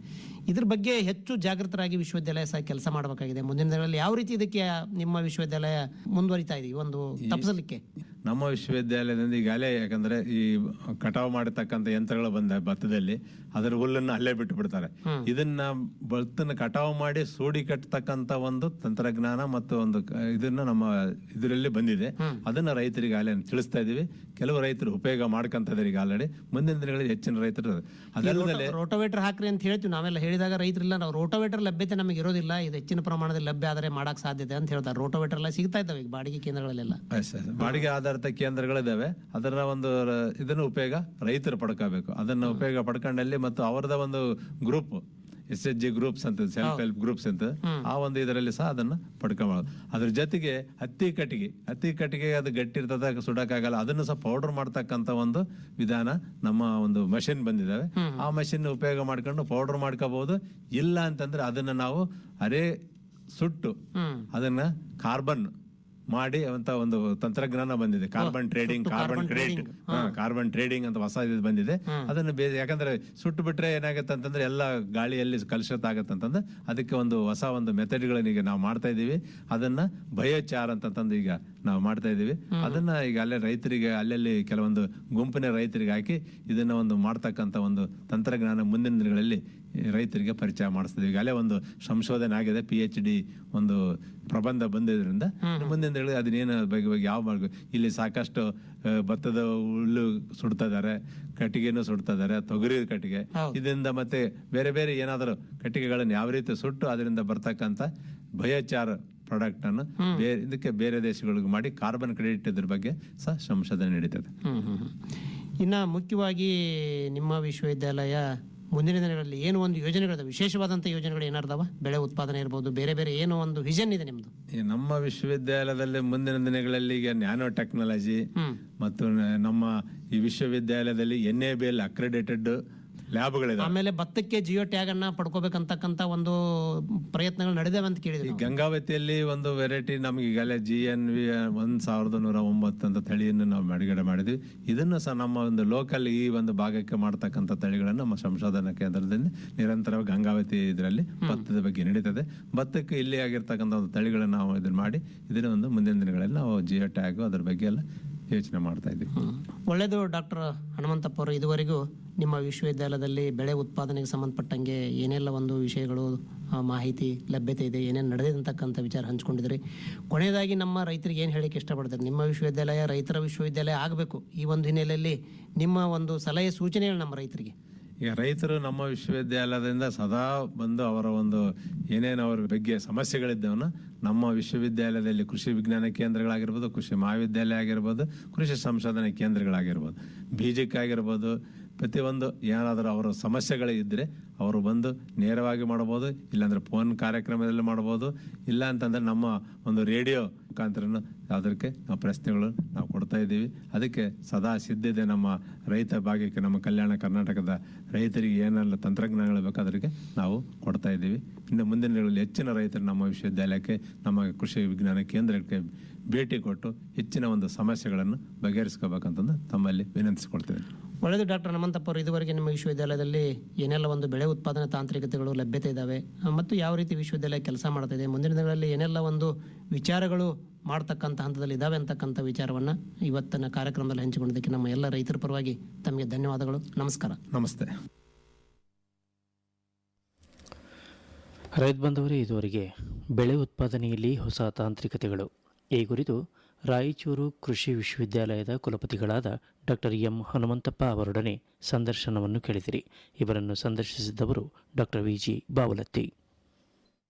ಇದ್ರ ಬಗ್ಗೆ ಹೆಚ್ಚು ಜಾಗೃತರಾಗಿ ವಿಶ್ವವಿದ್ಯಾಲಯ ಸಹ ಕೆಲಸ ಮಾಡಬೇಕಾಗಿದೆ. ಮುಂದಿನ ದಿನಗಳಲ್ಲಿ ಯಾವ ರೀತಿ ಇದಕ್ಕೆ ನಿಮ್ಮ ವಿಶ್ವವಿದ್ಯಾಲಯ ಮುಂದುವರಿತಾ ಇದೆ ಒಂದು ತಪ್ಪಿಸಲಿಕ್ಕೆ ನಮ್ಮ ವಿಶ್ವವಿದ್ಯಾಲಯದಿಂದ ಈಗಾಗಲೇ ಯಾಕಂದ್ರೆ ಈ ಕಟಾವು ಮಾಡತಕ್ಕಂಥ ಯಂತ್ರಗಳು ಬಂದ ಭತ್ತದಲ್ಲಿ ಅದರ ಹುಲ್ಲನ್ನು ಅಲ್ಲೇ ಬಿಟ್ಟು ಬಿಡ್ತಾರೆ. ಇದನ್ನ ಭತ್ತನ ಕಟಾವು ಮಾಡಿ ಸೂಡಿ ಕಟ್ಟತಕ್ಕಂತ ಒಂದು ತಂತ್ರಜ್ಞಾನ ಮತ್ತು ಒಂದು ಇದನ್ನ ನಮ್ಮ ಇದರಲ್ಲಿ ಬಂದಿದೆ. ಅದನ್ನ ರೈತರಿಗೆ ಅಲ್ಲೇ ತಿಳಿಸ್ತಾ ಇದೀವಿ. ಕೆಲವು ರೈತರು ಉಪಯೋಗ ಮಾಡ್ಕಂತದ್ರೆ ಈಗ ಆಲ್ರೆಡಿ. ಮುಂದಿನ ದಿನಗಳಲ್ಲಿ ಹೆಚ್ಚಿನ ರೈತರು ಅದಲ್ಲದೆ ರೋಟೋವೇಟರ್ ಹಾಕ್ರಿ ಅಂತ ಹೇಳ್ತೀವಿ. ನಾವೆಲ್ಲ ಹೇಳಿದಾಗ ರೈತರಿಲ್ಲ ನಾವು ರೋಟೋವೇಟರ್ ಲಭ್ಯತೆ ನಮಗೆ ಇರೋದಿಲ್ಲ. ಇದು ಹೆಚ್ಚಿನ ಪ್ರಮಾಣದಲ್ಲಿ ಲಭ್ಯ ಆದರೆ ಮಾಡಕ್ ಸಾಧ್ಯತೆ ಅಂತ ಹೇಳ್ತಾರೆ. ರೋಟೋವೇಟರ್ ಎಲ್ಲ ಸಿಗ್ತಾ ಇದ್ದಾವೆ ಈಗ ಬಾಡಿಗೆ ಕೇಂದ್ರಗಳಲ್ಲೆಲ್ಲ. ಬಾಡಿಗೆ ಎಸ್. ಆಧಾರಿತ ಕೇಂದ್ರಗಳಿದಾವೆ ಅದರ ಒಂದು ಇದನ್ನ ಉಪಯೋಗ ರೈತರು ಪಡ್ಕೋಬೇಕು. ಅದನ್ನ ಉಪಯೋಗ ಪಡ್ಕೊಂಡಲ್ಲಿ ಮತ್ತು ಅವರದ ಒಂದು group S H G groups ಅಂತ ಸೆಲ್ಫ್ ಹೆಲ್ಪ್ ಗ್ರೂಪ್ಸ್ ಅಂತ ಆ ಒಂದು ಇದರಲ್ಲಿ ಸಹ ಅದನ್ನ ಪಡ್ಕೊಬೋದು. ಅದ್ರ ಜೊತೆಗೆ ಹತ್ತಿ ಕಟ್ಟಿಗೆ ಹತ್ತಿ ಕಟ್ಟಿಗೆ ಅದು ಗಟ್ಟಿ ಇರ್ತದ ಸುಡಕ್ಕಾಗಲ್ಲ. ಅದನ್ನು ಸಹ ಪೌಡರ್ ಮಾಡ್ತಕ್ಕಂತ ಒಂದು ವಿಧಾನ ನಮ್ಮ ಒಂದು ಮಷಿನ್ ಬಂದಿದ್ದಾವೆ. ಆ ಮಷಿನ್ ಉಪಯೋಗ ಮಾಡ್ಕೊಂಡು ಪೌಡರ್ ಮಾಡ್ಕೋಬಹುದು ಇಲ್ಲ ಅಂತಂದ್ರೆ ಅದನ್ನ ನಾವು ಅರೇ ಸುಟ್ಟು ಅದನ್ನ ಕಾರ್ಬನ್ ಮಾಡಿ ಅಂತ ಒಂದು ತಂತ್ರಜ್ಞಾನ ಬಂದಿದೆ. Carbon trading carbon credit carbon trading ಅಂತ ಹೊಸ ಇದು ಬಂದಿದೆ. ಅದನ್ನು ಯಾಕಂದ್ರೆ ಸುಟ್ಟು ಬಿಟ್ರೆ ಏನಾಗುತ್ತೆ ಅಂತಂದ್ರೆ ಎಲ್ಲ ಗಾಳಿಯಲ್ಲಿ ಕಲುಷಿತ ಆಗುತ್ತೆ ಅಂತಂದ್ರೆ ಅದಕ್ಕೆ ಒಂದು ಹೊಸ ಒಂದು ಮೆಥಡ್ಗಳನ್ನ ಈಗ ನಾವು ಮಾಡ್ತಾ ಇದೀವಿ ಅದನ್ನ ಬಯೋಚಾರ್ ಅಂತಂದು ಈಗ ನಾವು ಮಾಡ್ತಾ ಇದೀವಿ ಅದನ್ನ ಈಗ ಅಲ್ಲೇ ರೈತರಿಗೆ ಅಲ್ಲಲ್ಲಿ ಕೆಲವೊಂದು ಗುಂಪಿನ ರೈತರಿಗೆ ಹಾಕಿ ಇದನ್ನ ಒಂದು ಮಾಡ್ತಕ್ಕಂಥ ಒಂದು ತಂತ್ರಜ್ಞಾನ ಮುಂದಿನ ದಿನಗಳಲ್ಲಿ ರೈತರಿಗೆ ಪರಿಚಯ ಮಾಡಿಸ್ತೀವಿ ಈಗ ಅಲ್ಲೇ ಒಂದು ಸಂಶೋಧನೆ ಆಗಿದೆ ಪಿ ಎಚ್ ಡಿ ಒಂದು ಪ್ರಬಂಧ ಬಂದಿದ್ರಿಂದ. ಮುಂದಿನ ಹೇಳಿದ್ರೆ ಅದನ್ನೇನು ಬಗ್ಗೆ ಬಗ್ಗೆ ಯಾವ ಮಾರ್ಗ ಇಲ್ಲಿ ಸಾಕಷ್ಟು ಭತ್ತದ ಹುಲ್ಲು ಸುಡ್ತಾ ಇದಾರೆ ಕಟ್ಟಿಗೆನೂ ಸುಡ್ತಾ ಇದಾರೆ ತೊಗರಿ ಕಟ್ಟಿಗೆ. ಇದರಿಂದ ಮತ್ತೆ ಬೇರೆ ಬೇರೆ ಏನಾದರೂ ಕಟ್ಟಿಗೆಗಳನ್ನು ಯಾವ ರೀತಿ ಸುಟ್ಟು ಅದರಿಂದ ಬರ್ತಕ್ಕಂಥ ಭಯಚಾರ ಪ್ರಾಡಕ್ಟ್ ಅನ್ನು ಬೇರೆ ಇದಕ್ಕೆ ಬೇರೆ ದೇಶಗಳಿಗೆ ಮಾಡಿ ಕಾರ್ಬನ್ ಕ್ರೆಡಿಟ್ ಇದ್ರ ಬಗ್ಗೆ ಸಹ ಸಂಶೋಧನೆ ನಡೀತದೆ. ಇನ್ನ ಮುಖ್ಯವಾಗಿ ನಿಮ್ಮ ವಿಶ್ವವಿದ್ಯಾಲಯ ಮುಂದಿನ ದಿನಗಳಲ್ಲಿ ಏನು ಒಂದು ಯೋಜನೆಗಳಿದೆ ವಿಶೇಷವಾದಂಥ ಯೋಜನೆಗಳು ಏನಾರ್ದಾವ? ಬೆಳೆ ಉತ್ಪಾದನೆ ಇರ್ಬೋದು ಬೇರೆ ಬೇರೆ ಏನೋ ಒಂದು ವಿಷನ್ ಇದೆ ನಿಮ್ದು. ಈ ನಮ್ಮ ವಿಶ್ವವಿದ್ಯಾಲಯದಲ್ಲಿ ಮುಂದಿನ ದಿನಗಳಲ್ಲಿ ಈಗ ನ್ಯಾನೋ ಟೆಕ್ನಾಲಜಿ ಮತ್ತು ನಮ್ಮ ಈ ವಿಶ್ವವಿದ್ಯಾಲಯದಲ್ಲಿ N A B L accredited ಲ್ಯಾಬ್ಗಳಿದಾವೆ. ಆಮೇಲೆ ಭತ್ತಕ್ಕೆ ಜಿಯೋ ಟ್ಯಾಗ್ ಅನ್ನ ಪಡ್ಕೋಬೇಕಂತಕ್ಕಂತ ಒಂದು ಪ್ರಯತ್ನಗಳು ನಡೆದೇವೆ ಅಂತ ಕೇಳಿದ್ರು ಕೇಳಿದ್ವಿ. ಗಂಗಾವತಿಯಲ್ಲಿ ಒಂದು ವೆರೈಟಿ ನಮ್ಗೆ ಈಗಲೇ ಜಿ ಎನ್ ವಿ ಒಂದ್ ಸಾವಿರದ ನೂರ ಒಂಬತ್ತು ಅಂತ ತಳಿಯನ್ನು ನಾವು ಬಿಡುಗಡೆ ಮಾಡಿದ್ವಿ. ಇದನ್ನು ಸಹ ನಮ್ಮ ಒಂದು ಲೋಕಲ್ ಈ ಒಂದು ಭಾಗಕ್ಕೆ ಮಾಡ್ತಕ್ಕಂಥ ತಳಿಗಳನ್ನು ನಮ್ಮ ಸಂಶೋಧನಾ ಕೇಂದ್ರದಿಂದ ನಿರಂತರವಾಗಿ ಗಂಗಾವತಿ ಇದರಲ್ಲಿ ಭತ್ತದ ಬಗ್ಗೆ ನಡೀತದೆ. ಭತ್ತಕ್ಕೆ ಇಲ್ಲಿ ಆಗಿರ್ತಕ್ಕಂಥ ಒಂದು ತಳಿಗಳನ್ನು ನಾವು ಇದನ್ನ ಮಾಡಿ ಇದನ್ನ ಒಂದು ಮುಂದಿನ ದಿನಗಳಲ್ಲಿ ನಾವು ಜಿಯೋ ಟ್ಯಾಗ್ ಅದ್ರ ಬಗ್ಗೆ ಎಲ್ಲ ಯೋಚನೆ ಮಾಡ್ತಾ ಇದ್ದೀವಿ. ಒಳ್ಳೆಯದು ಡಾಕ್ಟರ್ ಹನುಮಂತಪ್ಪ ಅವರು ಇದುವರೆಗೂ ನಿಮ್ಮ ವಿಶ್ವವಿದ್ಯಾಲಯದಲ್ಲಿ ಬೆಳೆ ಉತ್ಪಾದನೆಗೆ ಸಂಬಂಧಪಟ್ಟಂಗೆ ಏನೆಲ್ಲ ಒಂದು ವಿಷಯಗಳು ಮಾಹಿತಿ, ಲಭ್ಯತೆ ಇದೆ, ಏನೇನು ನಡೆದಿದೆ ವಿಚಾರ ಹಂಚ್ಕೊಂಡಿದ್ರಿ ಕೊನೆಯದಾಗಿ ನಮ್ಮ ರೈತರಿಗೆ ಏನು ಹೇಳಕ್ಕೆ ಇಷ್ಟಪಡ್ತಾರೆ? ನಿಮ್ಮ ವಿಶ್ವವಿದ್ಯಾಲಯ ರೈತರ ವಿಶ್ವವಿದ್ಯಾಲಯ ಆಗಬೇಕು. ಈ ಒಂದು ಹಿನ್ನೆಲೆಯಲ್ಲಿ ನಿಮ್ಮ ಒಂದು ಸಲಹೆ ಸೂಚನೆಗಳು ನಮ್ಮ ರೈತರಿಗೆ. ಈಗ ರೈತರು ನಮ್ಮ ವಿಶ್ವವಿದ್ಯಾಲಯದಿಂದ ಸದಾ ಬಂದು ಅವರ ಒಂದು ಏನೇನು ಅವ್ರ ಬಗ್ಗೆ ಸಮಸ್ಯೆಗಳಿದ್ದವನ್ನ ನಮ್ಮ ವಿಶ್ವವಿದ್ಯಾಲಯದಲ್ಲಿ ಕೃಷಿ ವಿಜ್ಞಾನ ಕೇಂದ್ರಗಳಾಗಿರ್ಬೋದು, ಕೃಷಿ ಮಹಾವಿದ್ಯಾಲಯ ಆಗಿರ್ಬೋದು, ಕೃಷಿ ಸಂಶೋಧನಾ ಕೇಂದ್ರಗಳಾಗಿರ್ಬೋದು ಬೀಜಕ್ಕಾಗಿರ್ಬೋದು ಪ್ರತಿಯೊಂದು ಏನಾದರೂ ಅವರ ಸಮಸ್ಯೆಗಳೇ ಇದ್ದರೆ ಅವರು ಬಂದು ನೇರವಾಗಿ ಮಾಡ್ಬೋದು ಇಲ್ಲಾಂದರೆ ಫೋನ್ ಕಾರ್ಯಕ್ರಮದಲ್ಲಿ ಮಾಡ್ಬೋದು ಇಲ್ಲ ಅಂತಂದ್ರೆ ನಮ್ಮ ಒಂದು ರೇಡಿಯೋ ಮುಖಾಂತರನು ಅದಕ್ಕೆ ನಾವು ಪ್ರಶ್ನೆಗಳು ನಾವು ಕೊಡ್ತಾ ಇದ್ದೀವಿ. ಅದಕ್ಕೆ ಸದಾ ಸಿದ್ಧತೆ ನಮ್ಮ ರೈತ ಭಾಗಕ್ಕೆ ನಮ್ಮ ಕಲ್ಯಾಣ ಕರ್ನಾಟಕದ ರೈತರಿಗೆ ಏನೆಲ್ಲ ತಂತ್ರಜ್ಞಾನಗಳು ಬೇಕೋ ಅದಕ್ಕೆ ನಾವು ಕೊಡ್ತಾ ಇದ್ದೀವಿ. ಇನ್ನು ಮುಂದಿನ ದಿನಗಳಲ್ಲಿ ಹೆಚ್ಚಿನ ರೈತರು ನಮ್ಮ ವಿಶ್ವವಿದ್ಯಾಲಯಕ್ಕೆ, ನಮ್ಮ ಕೃಷಿ ವಿಜ್ಞಾನ ಕೇಂದ್ರಕ್ಕೆ ಭೇಟಿ ಕೊಟ್ಟು ಹೆಚ್ಚಿನ ಒಂದು ಸಮಸ್ಯೆಗಳನ್ನು ಬಗೆಹರಿಸ್ಕೋಬೇಕಂತಂದು ತಮ್ಮಲ್ಲಿ ವಿನಂತಿಸಿಕೊಳ್ತೇವೆ ಒಳ್ಳೆಯದು ಡಾಕ್ಟರ್ ಹನುಮಂತಪ್ಪ ಅವರು ಇದುವರೆಗೆ ನಿಮ್ಮ ವಿಶ್ವವಿದ್ಯಾಲಯದಲ್ಲಿ ಏನೆಲ್ಲ ಒಂದು ಬೆಳೆ ಉತ್ಪಾದನಾ ತಾಂತ್ರಿಕತೆಗಳು ಲಭ್ಯತೆ ಇದ್ದಾವೆ ಮತ್ತು ಯಾವ ರೀತಿ ವಿಶ್ವವಿದ್ಯಾಲಯ ಕೆಲಸ ಮಾಡ್ತಾ ಇದೆ ಮುಂದಿನ ದಿನಗಳಲ್ಲಿ ಏನೆಲ್ಲ ಒಂದು ವಿಚಾರಗಳು ಮಾಡ್ತಕ್ಕಂಥ ಹಂತದಲ್ಲಿ ಇದ್ದಾವೆ ಅಂತಕ್ಕಂಥ ವಿಚಾರವನ್ನು ಇವತ್ತಿನ ಕಾರ್ಯಕ್ರಮದಲ್ಲಿ ಹಂಚಿಕೊಂಡಿದ್ದಕ್ಕೆ ನಮ್ಮ ಎಲ್ಲ ರೈತರ ಪರವಾಗಿ ತಮಗೆ ಧನ್ಯವಾದಗಳು. ನಮಸ್ಕಾರ. ನಮಸ್ತೆ. ರೈತ ಬಂಧವರೇ ಇದುವರೆಗೆ ಬೆಳೆ ಉತ್ಪಾದನೆಯಲ್ಲಿ ಹೊಸ ತಾಂತ್ರಿಕತೆಗಳು. ಈ ಕುರಿತು ರಾಯಚೂರು ಕೃಷಿ ವಿಶ್ವವಿದ್ಯಾಲಯದ ಕುಲಪತಿಗಳಾದ ಡಾಕ್ಟರ್ ಎಂ ಹನುಮಂತಪ್ಪ ಅವರೊಡನೆ ಸಂದರ್ಶನವನ್ನು ಕೇಳಿದಿರಿ. ಇವರನ್ನು ಸಂದರ್ಶಿಸಿದ್ದವರು ಡಾಕ್ಟರ್ ವಿ ಜಿ ಬಾವಲತ್ತಿ.